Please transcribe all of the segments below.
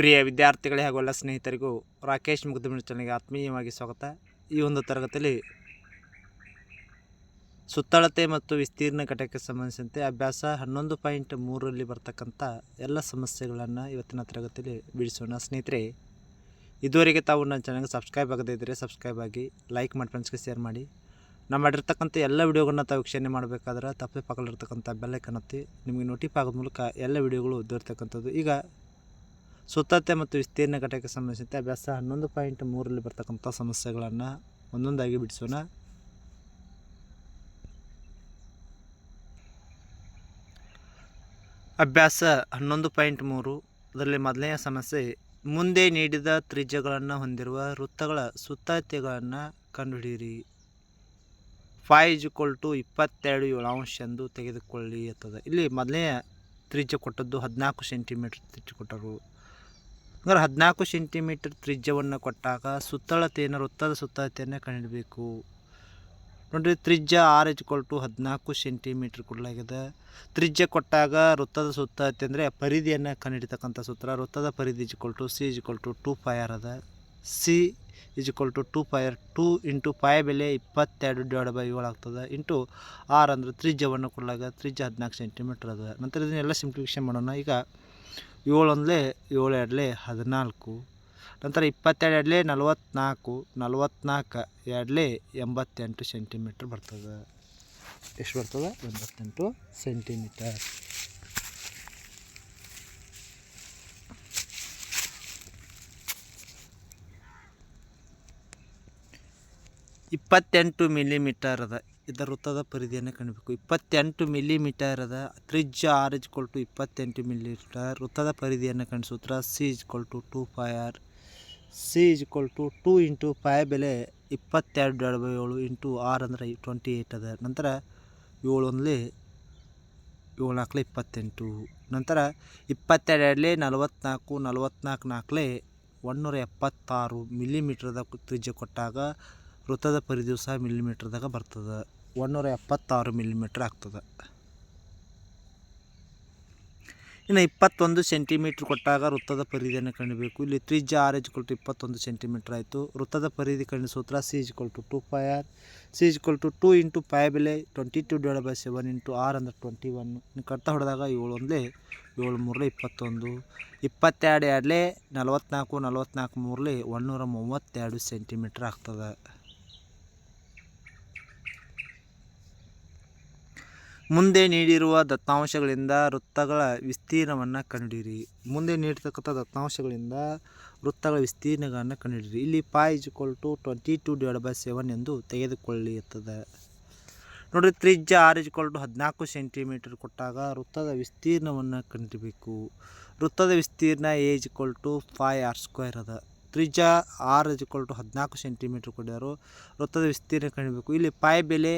ಪ್ರಿಯ ವಿದ್ಯಾರ್ಥಿಗಳೇ ಹಾಗೂ ಎಲ್ಲ ಸ್ನೇಹಿತರಿಗೂ ರಾಕೇಶ್ ಮುಗ್ಧಮಿಣಿ ಚಾನಲ್ಗೆ ಆತ್ಮೀಯವಾಗಿ ಸ್ವಾಗತ. ಈ ಒಂದು ತರಗತಿಯಲ್ಲಿ ಸುತ್ತಳತೆ ಮತ್ತು ವಿಸ್ತೀರ್ಣ ಘಟಕಕ್ಕೆ ಸಂಬಂಧಿಸಿದಂತೆ ಅಭ್ಯಾಸ ಹನ್ನೊಂದು ಪಾಯಿಂಟ್ ಮೂರರಲ್ಲಿ ಬರ್ತಕ್ಕಂಥ ಎಲ್ಲ ಸಮಸ್ಯೆಗಳನ್ನು ಇವತ್ತಿನ ತರಗತಿಯಲ್ಲಿ ಬಿಡಿಸೋಣ. ಸ್ನೇಹಿತರೆ, ಇದುವರೆಗೆ ತಾವು ನನ್ನ ಚಾನಲ್ಗೆ ಸಬ್ಸ್ಕ್ರೈಬ್ ಆಗದೇ ಇದ್ದರೆ ಸಬ್ಸ್ಕ್ರೈಬ್ ಆಗಿ, ಲೈಕ್ ಮಾಡಿ ಫ್ರೆಂಡ್ಸ್ಗೆ ಶೇರ್ ಮಾಡಿ. ನಾವು ಮಾಡಿರ್ತಕ್ಕಂಥ ಎಲ್ಲ ವಿಡಿಯೋಗಳನ್ನ ತಾವು ವೀಕ್ಷಣೆ ಮಾಡಬೇಕಾದ್ರೆ ತಪ್ಪದೆ ಪಕ್ಕದಲ್ಲಿರ್ತಕ್ಕಂಥ ಬೆಲ್ಲೈಕನ್ ಒತ್ತಿ ನಿಮಗೆ ನೋಟಿಫೈ ಆಗೋದ ಮೂಲಕ ಎಲ್ಲ ವಿಡಿಯೋಗಳು ದೊರೆತಕ್ಕಂಥದ್ದು. ಈಗ ಸುತ್ತತೆ ಮತ್ತು ವಿಸ್ತೀರ್ಣ ಘಟಕಕ್ಕೆ ಸಂಬಂಧಿಸಿದಂತೆ ಅಭ್ಯಾಸ ಹನ್ನೊಂದು ಪಾಯಿಂಟ್ ಮೂರರಲ್ಲಿ ಬರ್ತಕ್ಕಂಥ ಸಮಸ್ಯೆಗಳನ್ನು ಒಂದೊಂದಾಗಿ ಬಿಡಿಸೋಣ. ಅಭ್ಯಾಸ ಹನ್ನೊಂದು ಪಾಯಿಂಟ್ ಮೂರು ಅದರಲ್ಲಿ ಮೊದಲನೆಯ ಸಮಸ್ಯೆ, ಮುಂದೆ ನೀಡಿದ ತ್ರಿಜ್ಯಗಳನ್ನು ಹೊಂದಿರುವ ವೃತ್ತಗಳ ಸುತ್ತತೆಗಳನ್ನು ಕಂಡುಹಿಡಿಯಿರಿ. ಫೈ ಇಜ್ಕೊಲ್ ಟು ಇಪ್ಪತ್ತೆರಡು ಏಳಾಂಶ ಎಂದು ತೆಗೆದುಕೊಳ್ಳಿ ಅಂತದ ಇಲ್ಲಿ ಮೊದಲನೇ ತ್ರಿಜ್ಯ ಕೊಟ್ಟದ್ದು ಹದಿನಾಲ್ಕು ಸೆಂಟಿಮೀಟ್ರ್ ತ್ರಿಜ್ಯ ಕೊಟ್ಟರು ಹಂಗಾರೆ ಹದಿನಾಲ್ಕು ಸೆಂಟಿಮೀಟರ್ ತ್ರಿಜ್ಯವನ್ನು ಕೊಟ್ಟಾಗ ಸುತ್ತಳತೆಯನ್ನು, ವೃತ್ತದ ಸುತ್ತಳತೆಯನ್ನು ಕಂಡಿಡಬೇಕು ನೋಡಿರಿ, ತ್ರಿಜ್ಯ ಆರ್ ಇಕ್ವಲ್ ಟು ಹದಿನಾಲ್ಕು ಸೆಂಟಿಮೀಟ್ರ್ ಕೊಡಲಾಗಿದೆ. ತ್ರಿಜ್ಯ ಕೊಟ್ಟಾಗ ವೃತ್ತದ ಸುತ್ತಳತೆ ಅಂದರೆ ಪರಿಧಿಯನ್ನು ಕಂಡುಹಿಡಿತಕ್ಕಂಥ ಸೂತ್ರ. ವೃತ್ತದ ಪರಿಧಿ equal to C equal to two pi R ಅದ. C equal to two pi R two into pi ಬೆಲೆ ಇಪ್ಪತ್ತೆರಡು ಡಿವೈಡ್ ಬೈ ಆಗ್ತದೆ. ಇಂಟು ಆರ್ ಅಂದರೆ ತ್ರಿಜ್ಯವನ್ನು ಕೊಡಲಾಗ ತ್ರಿಜ್ಯ ಹದಿನಾಲ್ಕು ಸೆಂಟಿಮೀಟ್ರ್ ಅದ. ನಂತರ ಇದನ್ನೆಲ್ಲ ಸಿಂಪ್ಲಿಫಿಕೇಶನ್ ಮಾಡೋಣ. ಈಗ ಏಳು ಒಂದಲೇ ಏಳು ಎರಡ್ಲೆ ಹದಿನಾಲ್ಕು, ನಂತರ ಇಪ್ಪತ್ತೆರಡು ಎರಡ್ಲೆ ನಲ್ವತ್ನಾಲ್ಕು ನಲ್ವತ್ನಾಲ್ಕು, ಎರಡ್ಲೆ, ಎಂಬತ್ತೆಂಟು ಸೆಂಟಿಮೀಟ್ರ್ ಬರ್ತದೆ. ಎಷ್ಟು ಬರ್ತದೆ? ಎಂಬತ್ತೆಂಟು ಸೆಂಟಿಮೀಟರ್. ಇಪ್ಪತ್ತೆಂಟು ಮಿಲಿಮೀಟರ್ ಅದ. ಇದರ ವೃತ್ತದ ಪರಿಧಿಯನ್ನು ಕಂಡುಬೇಕು ಇಪ್ಪತ್ತೆಂಟು ಮಿಲಿಮೀಟರ್ ಅದ ತ್ರಿಜ್ಯ ಆರ್ ಇಸ್ ಟು ಇಪ್ಪತ್ತೆಂಟು ಮಿಲಿಮೀಟರ್ ವೃತ್ತದ ಪರಿಧಿಯನ್ನು ಕಂಡು C equal to two pi R C is to two into pi ಬೆಲೆ ಇಪ್ಪತ್ತೆರಡು ಎರಡು ಬೈ ಏಳು ಇಂಟು ಆರ್ ಅಂದರೆ ಟ್ವೆಂಟಿ ಏಯ್ಟ್ ಅದ. ನಂತರ ಏಳು ಒಂದಲೇ ಏಳು ನಾಲ್ಕಲೆ ಇಪ್ಪತ್ತೆಂಟು. ನಂತರ ಇಪ್ಪತ್ತೆರಡು ಎರಡಲೇ ನಲವತ್ತ್ನಾಲ್ಕು ನಲವತ್ನಾಲ್ಕು ನಾಲ್ಕಲೆ ಒಂದುನೂರ ಎಪ್ಪತ್ತಾರು ಮಿಲಿಮೀಟ್ರದ ತ್ರಿಜ್ಯ ಕೊಟ್ಟಾಗ ವೃತ್ತದ ಪರಿಧಿಯು ಸಹ ಮಿಲಿಮೀಟ್ರದಾಗ ಬರ್ತದೆ. ಒಂದುನೂರ ಎಪ್ಪತ್ತಾರು ಮಿಲಿಮೀಟ್ರ್ ಆಗ್ತದೆ. ಇನ್ನು ಇಪ್ಪತ್ತೊಂದು ಸೆಂಟಿಮೀಟ್ರ್ ಕೊಟ್ಟಾಗ ವೃತ್ತದ ಪರಿಧಿಯನ್ನು ಕಂಡುಬೇಕು ಇಲ್ಲಿ ತ್ರಿಜ್ಯ ಆರ್ ಎಜ್ ಕೊಲ್ಟು ಇಪ್ಪತ್ತೊಂದು ಸೆಂಟಿಮೀಟ್ರ್ ಆಯಿತು. ವೃತ್ತದ ಪರಿಧಿ ಕಂಡು ಸೂತ್ರ C equal to two pi R C is to two into pi ಬೆಲೆ twenty two divide by seven into R ಅಂದರೆ ಟ್ವೆಂಟಿ ಒನ್ ಇನ್ನು ಕಟ್ತಾ ಹೊಡೆದಾಗ ಏಳು ಒಂದಲೇ ಏಳು ಮೂರಲೆ ಇಪ್ಪತ್ತೊಂದು. ಇಪ್ಪತ್ತೆರಡು ಎರಡಲೇ ನಲವತ್ತ್ನಾಲ್ಕು ನಲವತ್ನಾಲ್ಕು ಮೂರಲೆ ಒಂದುನೂರ ಮೂವತ್ತೆರಡು ಸೆಂಟಿಮೀಟ್ರ್ ಆಗ್ತದೆ. ಮುಂದೆ ನೀಡಿರುವ ದತ್ತಾಂಶಗಳಿಂದ ವೃತ್ತಗಳ ವಿಸ್ತೀರ್ಣವನ್ನು ಕಂಡುಹಿಡಿಯಿರಿ ಮುಂದೆ ನೀಡಿರ್ತಕ್ಕಂಥ ದತ್ತಾಂಶಗಳಿಂದ ವೃತ್ತಗಳ ವಿಸ್ತೀರ್ಣಗಳನ್ನು ಕಂಡುಹಿಡಿಯಿರಿ ಇಲ್ಲಿ pi is equal to twenty two divide by seven ಎಂದು ತೆಗೆದುಕೊಳ್ಳಿ ಇರ್ತದೆ ನೋಡಿರಿ, ತ್ರಿಜ್ಯ ಆರ್ ಇಸ್ ಟು ಹದಿನಾಲ್ಕು ಸೆಂಟಿಮೀಟರ್ ಕೊಟ್ಟಾಗ ವೃತ್ತದ ವಿಸ್ತೀರ್ಣವನ್ನು ಕಂಡುಹಿಡಬೇಕು ವೃತ್ತದ ವಿಸ್ತೀರ್ಣ A is equal to pi R square ಅದ. ತ್ರಿಜ್ಯ ಆರ್ ಇಸ್ ಇಕ್ವಲ್ ಟು ಹದಿನಾಲ್ಕು ಸೆಂಟಿಮೀಟ್ರ್ ಕೊಟ್ಟಿದ್ದಾರೆ ವೃತ್ತದ ವಿಸ್ತೀರ್ಣ ಕಂಡುಹಿಡಿಯಬೇಕು ಇಲ್ಲಿ ಪಾಯ್ ಬೆಲೆ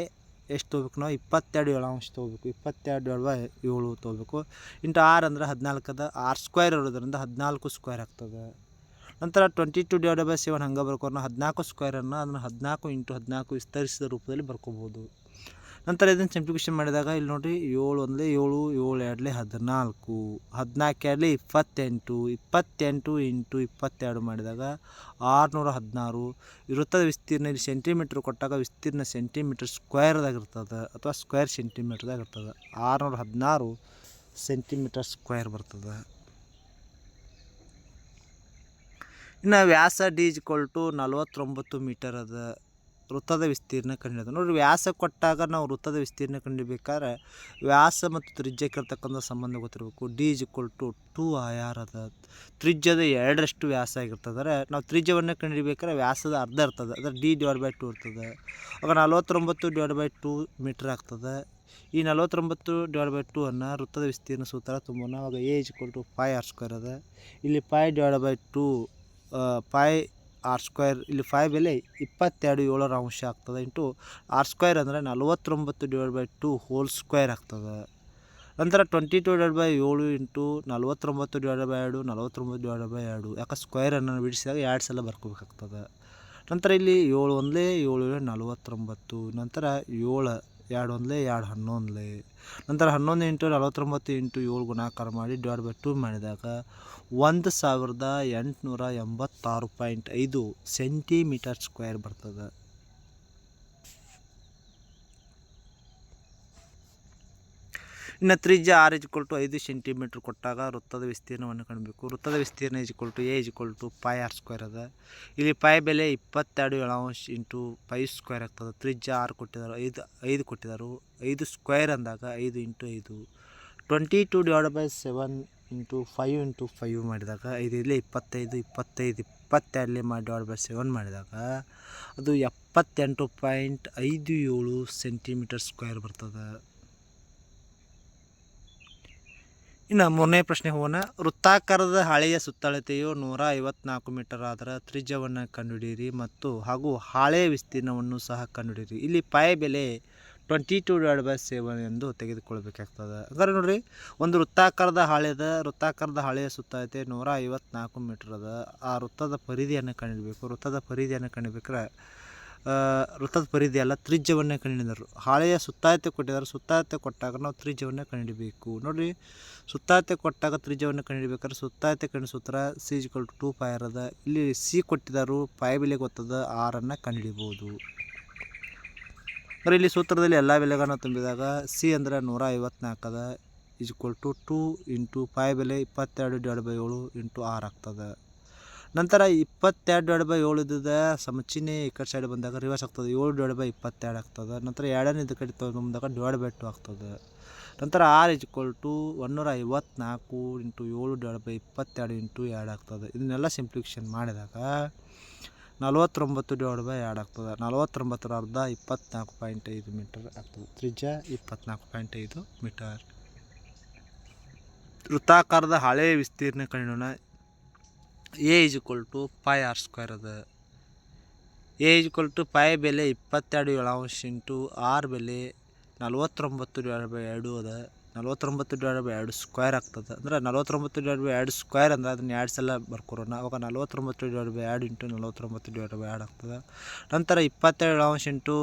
ಎಷ್ಟು ತೊಗೋಬೇಕು ನಾವು? ಇಪ್ಪತ್ತೆರಡು ಏಳು ಅಂಶ ತೊಗೋಬೇಕು. ಇಪ್ಪತ್ತೆರಡು ಏಳು ಏಳು ತೊಗೋಬೇಕು. ಇಂಟು ಆರು ಅಂದ್ರೆ ಹದಿನಾಲ್ಕದ ಆರು ಸ್ಕ್ವೇರ್ ಇರೋದ್ರಿಂದ ಹದಿನಾಲ್ಕು ಸ್ಕ್ವೇರ್ ಆಗ್ತದೆ. ನಂತರ twenty two divide by seven ಹಂಗೆ ಬರ್ಕೊಂಡು ಹದಿನಾಲ್ಕು ಸ್ಕ್ವೇರನ್ನು ಅದನ್ನು ಹದಿನಾಲ್ಕು ಇಂಟು ಹದಿನಾಲ್ಕು ವಿಸ್ತರಿಸಿದ ರೂಪದಲ್ಲಿ ಬರ್ಕೋಬೋದು. ನಂತರ ಇದನ್ನು ಸಿಂಪ್ಲಿಫಿಕೇಶನ್ ಮಾಡಿದಾಗ ಇಲ್ಲಿ ನೋಡಿರಿ ಏಳು ಒಂದಲೇ ಏಳು ಏಳು ಎರಡಲೇ ಹದಿನಾಲ್ಕು ಹದಿನಾಲ್ಕು ಎರಡಲೇ ಇಪ್ಪತ್ತೆಂಟು ಇಪ್ಪತ್ತೆಂಟು ಇಂಟು ಇಪ್ಪತ್ತೆರಡು ಮಾಡಿದಾಗ ಆರುನೂರ ಹದಿನಾರು. ಇರುತ್ತದೆ ವಿಸ್ತೀರ್ಣ ಇಲ್ಲಿ ಸೆಂಟಿಮೀಟ್ರ್ ಕೊಟ್ಟಾಗ ವಿಸ್ತೀರ್ಣ ಸೆಂಟಿಮೀಟ್ರ್ ಸ್ಕ್ವೇರ್ದಾಗ ಇರ್ತದೆ ಅಥವಾ ಸ್ಕ್ವೇರ್ ಸೆಂಟಿಮೀಟ್ರ್ದಾಗ ಇರ್ತದೆ. ಆರುನೂರ ಹದಿನಾರು ಸೆಂಟಿಮೀಟರ್ ಸ್ಕ್ವೇರ್ ಬರ್ತದೆ. ಇನ್ನು ವ್ಯಾಸ ಡಿ ಇಸ್ ಟು ನಲ್ವತ್ತೊಂಬತ್ತು ಮೀಟರ್ ಅದ. ವೃತ್ತದ ವಿಸ್ತೀರ್ಣ ಕಂಡಿಡಿದ ನೋಡಿರಿ, ವ್ಯಾಸ ಕೊಟ್ಟಾಗ ನಾವು ವೃತ್ತದ ವಿಸ್ತೀರ್ಣ ಕಂಡಿಬೇಕಾದ್ರೆ, ವ್ಯಾಸ ಮತ್ತು ತ್ರಿಜ್ಯಕ್ಕೆ ಇರ್ತಕ್ಕಂಥ ಸಂಬಂಧ ಗೊತ್ತಿರಬೇಕು. D is equal to two R ಅದ ತ್ರಿಜ್ಯದ ಎರಡರಷ್ಟು ವ್ಯಾಸ ಆಗಿರ್ತದೆ. ನಾವು ತ್ರಿಜ್ಯವನ್ನು ಕಂಡಿಡಿಬೇಕಾದ್ರೆ ವ್ಯಾಸದ ಅರ್ಧ ಇರ್ತದೆ. ಅಂದರೆ ಡಿ ಡಿವೈಡ್ ಬೈ ಟು ಇರ್ತದೆ. ಆಗ ನಲವತ್ತೊಂಬತ್ತು ಡಿವೈಡ್ ಬೈ ಟು ಮೀಟ್ರ್ ಆಗ್ತದೆ. ಈ ನಲವತ್ತೊಂಬತ್ತು ಡಿವೈಡ್ ಬೈ ಟು ಅನ್ನು ವೃತ್ತದ ವಿಸ್ತೀರ್ಣ ಸೂತ್ರ ತುಂಬೋಣ ಆವಾಗ A is equal to pi R square ಅದ. ಇಲ್ಲಿ pi divide by two pi R square ಇಲ್ಲಿ ಫೈವ್ ಬೆಲೆ ಇಪ್ಪತ್ತೆರಡು ಏಳರ ಅಂಶ ಆಗ್ತದೆ. ಇಂಟು ಆರ್ ಸ್ಕ್ವೇರ್ ಅಂದರೆ ನಲವತ್ತೊಂಬತ್ತು divide by two whole square ಆಗ್ತದೆ. ನಂತರ ಟ್ವೆಂಟಿ ಟು ಡಿವೈಡ್ ಬೈ ಏಳು ಇಂಟು ನಲವತ್ತೊಂಬತ್ತು ಡಿವೈಡ್ ಬೈ ಎರಡು, ನಲವತ್ತೊಂಬತ್ತು ಡಿವೈಡ್ ಬೈ ಎರಡು. ಯಾಕೆ ಸ್ಕ್ವೇರನ್ನು ಬಿಡಿಸಿದಾಗ ಎರಡು ಸಲ ಬರ್ಕೋಬೇಕಾಗ್ತದೆ. ನಂತರ ಇಲ್ಲಿ ಏಳು ಏಳು ಏಳು ನಲ್ವತ್ತೊಂಬತ್ತು, ನಂತರ ಏಳು ಎರಡು ಒಂದಲೇ ಎರಡು ಹನ್ನೊಂದಲೇ. ನಂತರ ಹನ್ನೊಂದು ಇಂಟು ನಲವತ್ತೊಂಬತ್ತು ಇಂಟು ಏಳು ಗುಣಾಕಾರ ಮಾಡಿ ಡಿವೈಡ್ ಬೈ ಟೂ ಮಾಡಿದಾಗ ಒಂದು ಸಾವಿರದ ಎಂಟುನೂರ ಎಂಬತ್ತಾರು ಪಾಯಿಂಟ್ ಐದು ಸೆಂಟಿಮೀಟರ್ ಸ್ಕ್ವೇರ್ ಬರ್ತದೆ. ಇನ್ನು ತ್ರಿಜ್ಯ ಆರ್ ಇಸ್ ಟು ಐದು ಸೆಂಟಿಮೀಟ್ರ್ ಕೊಟ್ಟಾಗ ವೃತ್ತದ ವಿಸ್ತೀರ್ಣವನ್ನು ಕಾಣಬೇಕು. ವೃತ್ತದ ವಿಸ್ತೀರ್ಣ is to A is to pi R square ಅದ. ಇಲ್ಲಿ ಪೈ ಬೆಲೆ ಇಪ್ಪತ್ತೆರಡು ಏಳಾಂಶ ಇಂಟು ಪೈ ಸ್ಕ್ವೇರ್ ಆಗ್ತದೆ. ತ್ರಿಜ್ಯ ಆರು ಕೊಟ್ಟಿದ್ದಾರೆ ಐದು ಐದು ಕೊಟ್ಟಿದ್ದಾರೆ ಐದು ಸ್ಕ್ವೇರ್ ಅಂದಾಗ ಐದು ಇಂಟು ಐದು. Twenty two divide by seven into five into five ಮಾಡಿದಾಗ ಐದು ಇಲ್ಲಿ ಇಪ್ಪತ್ತೈದು ಇಪ್ಪತ್ತೈದು, ಇಪ್ಪತ್ತೆರಡಲ್ಲಿ ಮಾಡಿ ಡಿವೈಡ್ ಬೈ ಸೆವೆನ್ ಮಾಡಿದಾಗ ಅದು ಎಪ್ಪತ್ತೆಂಟು ಪಾಯಿಂಟ್ ಐದು ಏಳು ಸೆಂಟಿಮೀಟರ್ ಸ್ಕ್ವೇರ್ ಬರ್ತದೆ. ಇನ್ನು ಮೂರನೇ ಪ್ರಶ್ನೆ ಹೋಗೋಣ. ವೃತ್ತಾಕಾರದ ಹಾಳೆಯ ಸುತ್ತಳತೆಯು ನೂರ ಐವತ್ನಾಲ್ಕು ಮೀಟರ್ ಆದರ ತ್ರಿಜ್ಯವನ್ನು ಕಂಡುಹಿಡಿಯಿರಿ ಮತ್ತು ಹಾಗೂ ಹಾಳೆಯ ವಿಸ್ತೀರ್ಣವನ್ನು ಸಹ ಕಂಡುಹಿಡಿಯಿರಿ. ಇಲ್ಲಿ ಪಾಯ ಬೆಲೆ twenty two divide by seven ಎಂದು ತೆಗೆದುಕೊಳ್ಬೇಕಾಗ್ತದೆ ಹಾಗಾದ್ರೆ ನೋಡಿರಿ, ಒಂದು ವೃತ್ತಾಕಾರದ ಹಾಳೆಯದ, ವೃತ್ತಾಕಾರದ ಹಾಳೆಯ ಸುತ್ತಳತೆ ನೂರ ಐವತ್ನಾಲ್ಕು ಮೀಟರ್ ಅದ. ಆ ವೃತ್ತದ ಪರಿಧಿಯನ್ನು ಕಂಡುಹಿಡಬೇಕು. ವೃತ್ತದ ಪರಿಧಿಯನ್ನು ಕಂಡುಹಿಡ್ಬೇಕಾರೆ ವೃತ್ತದ ಪರಿಧಿ ಅಲ್ಲ, ತ್ರಿಜ್ಯವನ್ನು ಕಂಡುಹಿಡಿದರು ಹಾಳೆಯ ಸುತ್ತಾಯತೆ ಕೊಟ್ಟಿದ್ದಾರೆ. ಸುತ್ತಾಯತೆ ಕೊಟ್ಟಾಗ ನಾವು ತ್ರಿಜ್ಯವನ್ನೇ ಕಂಡುಹಿಡಬೇಕು ನೋಡಿರಿ, ಸುತ್ತಾಯತೆ ಕೊಟ್ಟಾಗ ತ್ರಿಜ್ಯವನ್ನು ಕಂಡುಹಿಡಬೇಕಾದ್ರೆ ಸುತ್ತಾಯತೆ ಕಂಡು ಸೂತ್ರ C equal to two pi ಅದ ಇಲ್ಲಿ ಸಿ ಕೊಟ್ಟಿದ್ದಾರು ಫೈ ಬೆಲೆ ಗೊತ್ತದ ಆರನ್ನು ಕಂಡುಹಿಡಿಬೋದು ಅಂದರೆ ಇಲ್ಲಿ ಸೂತ್ರದಲ್ಲಿ ಎಲ್ಲ ಬೆಲೆಗಳನ್ನು ತುಂಬಿದಾಗ ಸಿ ಅಂದರೆ ನೂರ ಐವತ್ನಾಲ್ಕು ಅದ equal to two into pi ಬೆಲೆ ಇಪ್ಪತ್ತೆರಡು ಡಿವೈಡ್ ಬೈ ಏಳು ಇಂಟು ಆರು ಆಗ್ತದೆ. ನಂತರ ಇಪ್ಪತ್ತೆರಡು ಡಿವೈಡ್ ಬೈ ಏಳು ಇದ್ದದ. ಸಮಚಿಹ್ನೆ ಈ ಕಡೆ ಸೈಡ್ ಬಂದಾಗ ರಿವರ್ಸ್ ಆಗ್ತದೆ. ಏಳು ಡಿವೈಡ್ ಬೈ ಇಪ್ಪತ್ತೆರಡು ಆಗ್ತದೆ. ನಂತರ ಎರಡನೇ ಇದು ಕಡೆ ತೊಗೊಂಬಂದಾಗ ಡಿವೈಡ್ ಬೈ ಟು ಆಗ್ತದೆ. ನಂತರ ಆರ್ ಇಜ್ಕೊಲ್ ಟು ಒನ್ನೂರ ಐವತ್ನಾಲ್ಕು ಇಂಟು ಏಳು ಡಿವೈಡ್ ಬೈ ಇಪ್ಪತ್ತೆರಡು ಇಂಟು ಎರಡು ಆಗ್ತದೆ. ಇದನ್ನೆಲ್ಲ ಸಿಂಪ್ಲಿಫಿಕೇಷನ್ ಮಾಡಿದಾಗ ನಲವತ್ತೊಂಬತ್ತು ಡಿವೈಡ್ ಬೈ ಎರಡು ಆಗ್ತದೆ. ನಲವತ್ತೊಂಬತ್ತರ ಅರ್ಧ ಇಪ್ಪತ್ನಾಲ್ಕು ಪಾಯಿಂಟ್ ಐದು ಮೀಟರ್ ಆಗ್ತದೆ. ತ್ರಿಜ್ಯ ಇಪ್ಪತ್ನಾಲ್ಕು ಪಾಯಿಂಟ್ ಐದು ಮೀಟರ್ ವೃತ್ತಾಕಾರದ ಹಳೆಯ ವಿಸ್ತೀರ್ಣ ಕಂಡುಹಿಡಿಯೋಣ A is equal to pi R square ಅದ A is equal to pi ಬೆಲೆ ಇಪ್ಪತ್ತೆರಡು ಏಳಾಂಶ ಇಂಟು ಆರ್ ಬೆಲೆ ನಲ್ವತ್ತೊಂಬತ್ತು ಡಿವೈಡ್ ಬೈ ಎರಡು ಅದ. ನಲ್ವತ್ತೊಂಬತ್ತು ಡಿವೈಡ್ ಬೈ ಎರಡು ಸ್ಕ್ವೇರ್ ಆಗ್ತದೆ. ಅಂದ್ರೆ ನಲ್ವತ್ತೊಂಬತ್ತು ಡಿವೈಡ್ ಬೈ ಎರಡು ಸ್ಕ್ವೇರ್ ಅಂದ್ರೆ ಅದನ್ನ ಎರಡು ಸಲ ಬರ್ಕೊರೋಣ ಅವಾಗ ನಲ್ವತ್ತೊಂಬತ್ತು ಡಿವೈಡ್ ಬೈ ಎರಡು ಇಂಟು ನಲ್ವತ್ತೊಂಬತ್ತು ಡಿವೈಡ್ ಬೈ ಎರಡು ಆಗ್ತದೆ. ನಂತರ ಇಪ್ಪತ್ತೆರಡು ಅಂಶ ಇಂಟು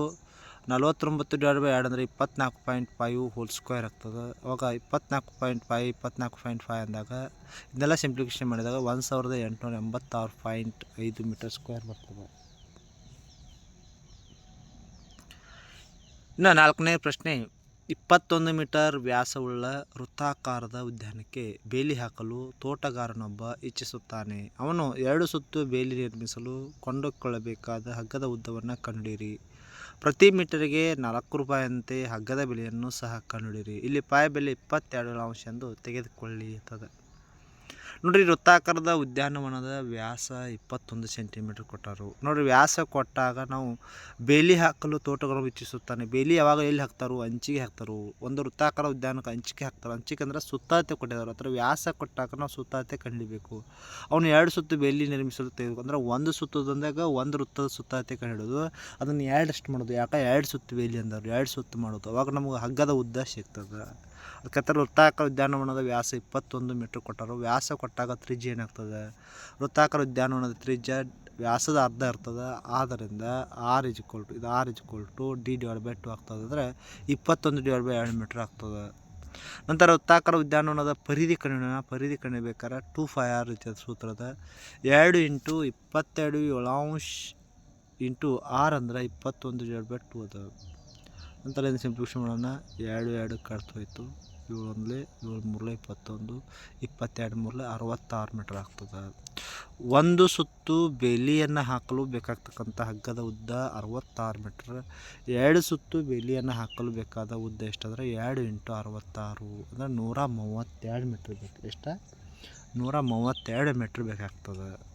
ನಲ್ವತ್ತೊಂಬತ್ತು ಡಿವೈಡ್ ಬೈ ಎರಡು ಅಂದರೆ ಇಪ್ಪತ್ನಾಲ್ಕು ಪಾಯಿಂಟ್ ಫೈವ್ ಹೋಲ್ ಸ್ಕ್ವೇರ್ ಆಗ್ತದೆ ಅವಾಗ ಇಪ್ಪತ್ನಾಲ್ಕು ಪಾಯಿಂಟ್ ಫೈವ್ ಇಪ್ಪತ್ನಾಲ್ಕು ಪಾಯಿಂಟ್ ಫೈವ್ ಅಂದಾಗ ಇದನ್ನೆಲ್ಲ ಸಿಂಪ್ಲಿಕೇಶನ್ ಮಾಡಿದಾಗ ಒಂದು ಸಾವಿರದ ಎಂಟುನೂರ ಎಂಬತ್ತಾರು ಪಾಯಿಂಟ್ ಐದು ಮೀಟರ್ ಸ್ಕ್ವೇರ್ ಬರ್ತದೆ. ಇನ್ನು ನಾಲ್ಕನೇ ಪ್ರಶ್ನೆ, ಇಪ್ಪತ್ತೊಂದು ಮೀಟರ್ ವ್ಯಾಸವುಳ್ಳ ವೃತ್ತಾಕಾರದ ಉದ್ಯಾನಕ್ಕೆ ಬೇಲಿ ಹಾಕಲು ತೋಟಗಾರನೊಬ್ಬ ಇಚ್ಛಿಸುತ್ತಾನೆ. ಅವನು ಎರಡು ಸುತ್ತು ಬೇಲಿ ನಿರ್ಮಿಸಲು ಕೊಂಡುಕೊಳ್ಳಬೇಕಾದ ಹಗ್ಗದ ಉದ್ದವನ್ನು ಕಂಡುಹಿಡಿಯಿರಿ ಪ್ರತಿ ಮೀಟರ್ಗೆ ನಾಲ್ಕು ರೂಪಾಯಿಯಂತೆ ಹಗ್ಗದ ಬೆಲೆಯನ್ನು ಸಹ ಕಂಡುಹಿಡಿಯಿರಿ. ಇಲ್ಲಿ ಪಾಯ ಬೆಲೆ ಇಪ್ಪತ್ತೆರಡು ಅಂಶ ಎಂದು ತೆಗೆದುಕೊಳ್ಳಿ ಅಂತದೆ ನೋಡ್ರಿ ವೃತ್ತಾಕಾರದ ಉದ್ಯಾನವನದ ವ್ಯಾಸ ಇಪ್ಪತ್ತೊಂದು ಸೆಂಟಿಮೀಟರ್ ಕೊಟ್ಟರು. ನೋಡ್ರಿ ವ್ಯಾಸ ಕೊಟ್ಟಾಗ ನಾವು ಬೇಲಿ ಹಾಕಲು ತೋಟಗಳನ್ನು ಇಚ್ಛಿಸುತ್ತಾನೆ ಬೇಲಿ ಯಾವಾಗ ಎಲ್ಲಿ ಹಾಕ್ತಾರೋ ಅಂಚಿಗೆ ಹಾಕ್ತಾರೋ, ಒಂದು ವೃತ್ತಾಕಾರ ಉದ್ಯಾನಕ್ಕೆ ಅಂಚಿಗೆ ಹಾಕ್ತಾರೆ, ಅಂಚಿಗೆ ಅಂದ್ರೆ ಸುತ್ತಾತೆ ಕೊಟ್ಟಿದ್ದಾರೆ. ಅದರ ವ್ಯಾಸ ಕೊಟ್ಟಾಗ ನಾವು ಸುತ್ತಾತೆ ಕಂಡಿಬೇಕು. ಅವನು ಎರಡು ಸುತ್ತು ಬೇಲಿ ನಿರ್ಮಿಸಲು ತೆಗೆದು ಅಂದ್ರೆ ಒಂದು ಸುತ್ತದಂದಾಗ ಒಂದು ವೃತ್ತದ ಸುತ್ತಾತೆ ಕಂಡಿಡೋದು. ಅದನ್ನು ಎರಡಷ್ಟು ಮಾಡೋದು. ಯಾಕೆ? ಎರಡು ಸುತ್ತು ಬೇಲಿ ಅಂದರು ಎರಡು ಸುತ್ತು ಮಾಡೋದು. ಅವಾಗ ನಮಗೆ ಹಗ್ಗದ ಉದ್ದ ಸಿಗ್ತದೆ. ಅದಕ್ಕೆ ವೃತ್ತಾಕಾರ ಉದ್ಯಾನವನದ ವ್ಯಾಸ ಇಪ್ಪತ್ತೊಂದು ಮೀಟ್ರ್ ಕೊಟ್ಟರು. ವ್ಯಾಸ ಕೊಟ್ಟಾಗ ತ್ರಿಜ್ಯ ಏನಾಗ್ತದೆ? ವೃತ್ತಾಕಾರ ಉದ್ಯಾನವನದ ತ್ರಿಜ್ಯ ವ್ಯಾಸದ ಅರ್ಧ ಇರ್ತದೆ. ಆದ್ದರಿಂದ ಆರ್ ಇಜ್ ಇಕ್ವಲ್ ಟು ಇದು R is equal to D divide by two ಆಗ್ತದೆ ಅಂದರೆ ಇಪ್ಪತ್ತೊಂದು ಡಿವೈಡ್ ಬೈ ಎರಡು ಮೀಟ್ರ್ ಆಗ್ತದೆ. ನಂತರ ವೃತ್ತಾಕಾರ ಉದ್ಯಾನವನದ ಪರಿಧಿ ಕಂಡಿಡೋಣ ಪರಿಧಿ ಕಣಿಬೇಕಾದ್ರೆ ಟೂ ಫೈ ಆರ್ ರೀತಿಯ ಸೂತ್ರದ. ಎರಡು ಇಂಟು ಇಪ್ಪತ್ತೆರಡು ಏಳಾಂಶ ಇಂಟು ಆರ್ ಅಂದರೆ ಇಪ್ಪತ್ತೊಂದು ಡಿವೈಡ್ ಬೈ ಟು ಅದ. ಸಿಂಪ್ಲಿಫಿಕೇಶನ್ ಮಾಡೋಣ ಎರಡು ಎರಡು ಕಡ್ತು ಹೋಯ್ತು. ಏಳು ಒಂದಲೇ, ಏಳು ಮೂರಲೆ, ಇಪ್ಪತ್ತೊಂದು, ಇಪ್ಪತ್ತೆರಡು ಮೂರಲೆ, ಅರವತ್ತಾರು ಮೀಟ್ರ್ ಆಗ್ತದೆ. ಒಂದು ಸುತ್ತು ಬೇಲಿಯನ್ನು ಹಾಕಲು ಬೇಕಾಗ್ತಕ್ಕಂಥ ಹಗ್ಗದ ಉದ್ದ ಅರವತ್ತಾರು ಮೀಟ್ರ್. ಎರಡು ಸುತ್ತು ಬೇಲಿಯನ್ನು ಹಾಕಲು ಬೇಕಾದ ಉದ್ದ ಎಷ್ಟಂದ್ರೆ ಎರಡು ಇಂಟು ಅರವತ್ತಾರು, ಅಂದರೆ ನೂರ ಮೂವತ್ತೆರಡು ಮೀಟ್ರ್ ಬೇಕು. ಎಷ್ಟು? ನೂರ ಮೂವತ್ತೆರಡು ಮೀಟ್ರ್ ಬೇಕಾಗ್ತದೆ.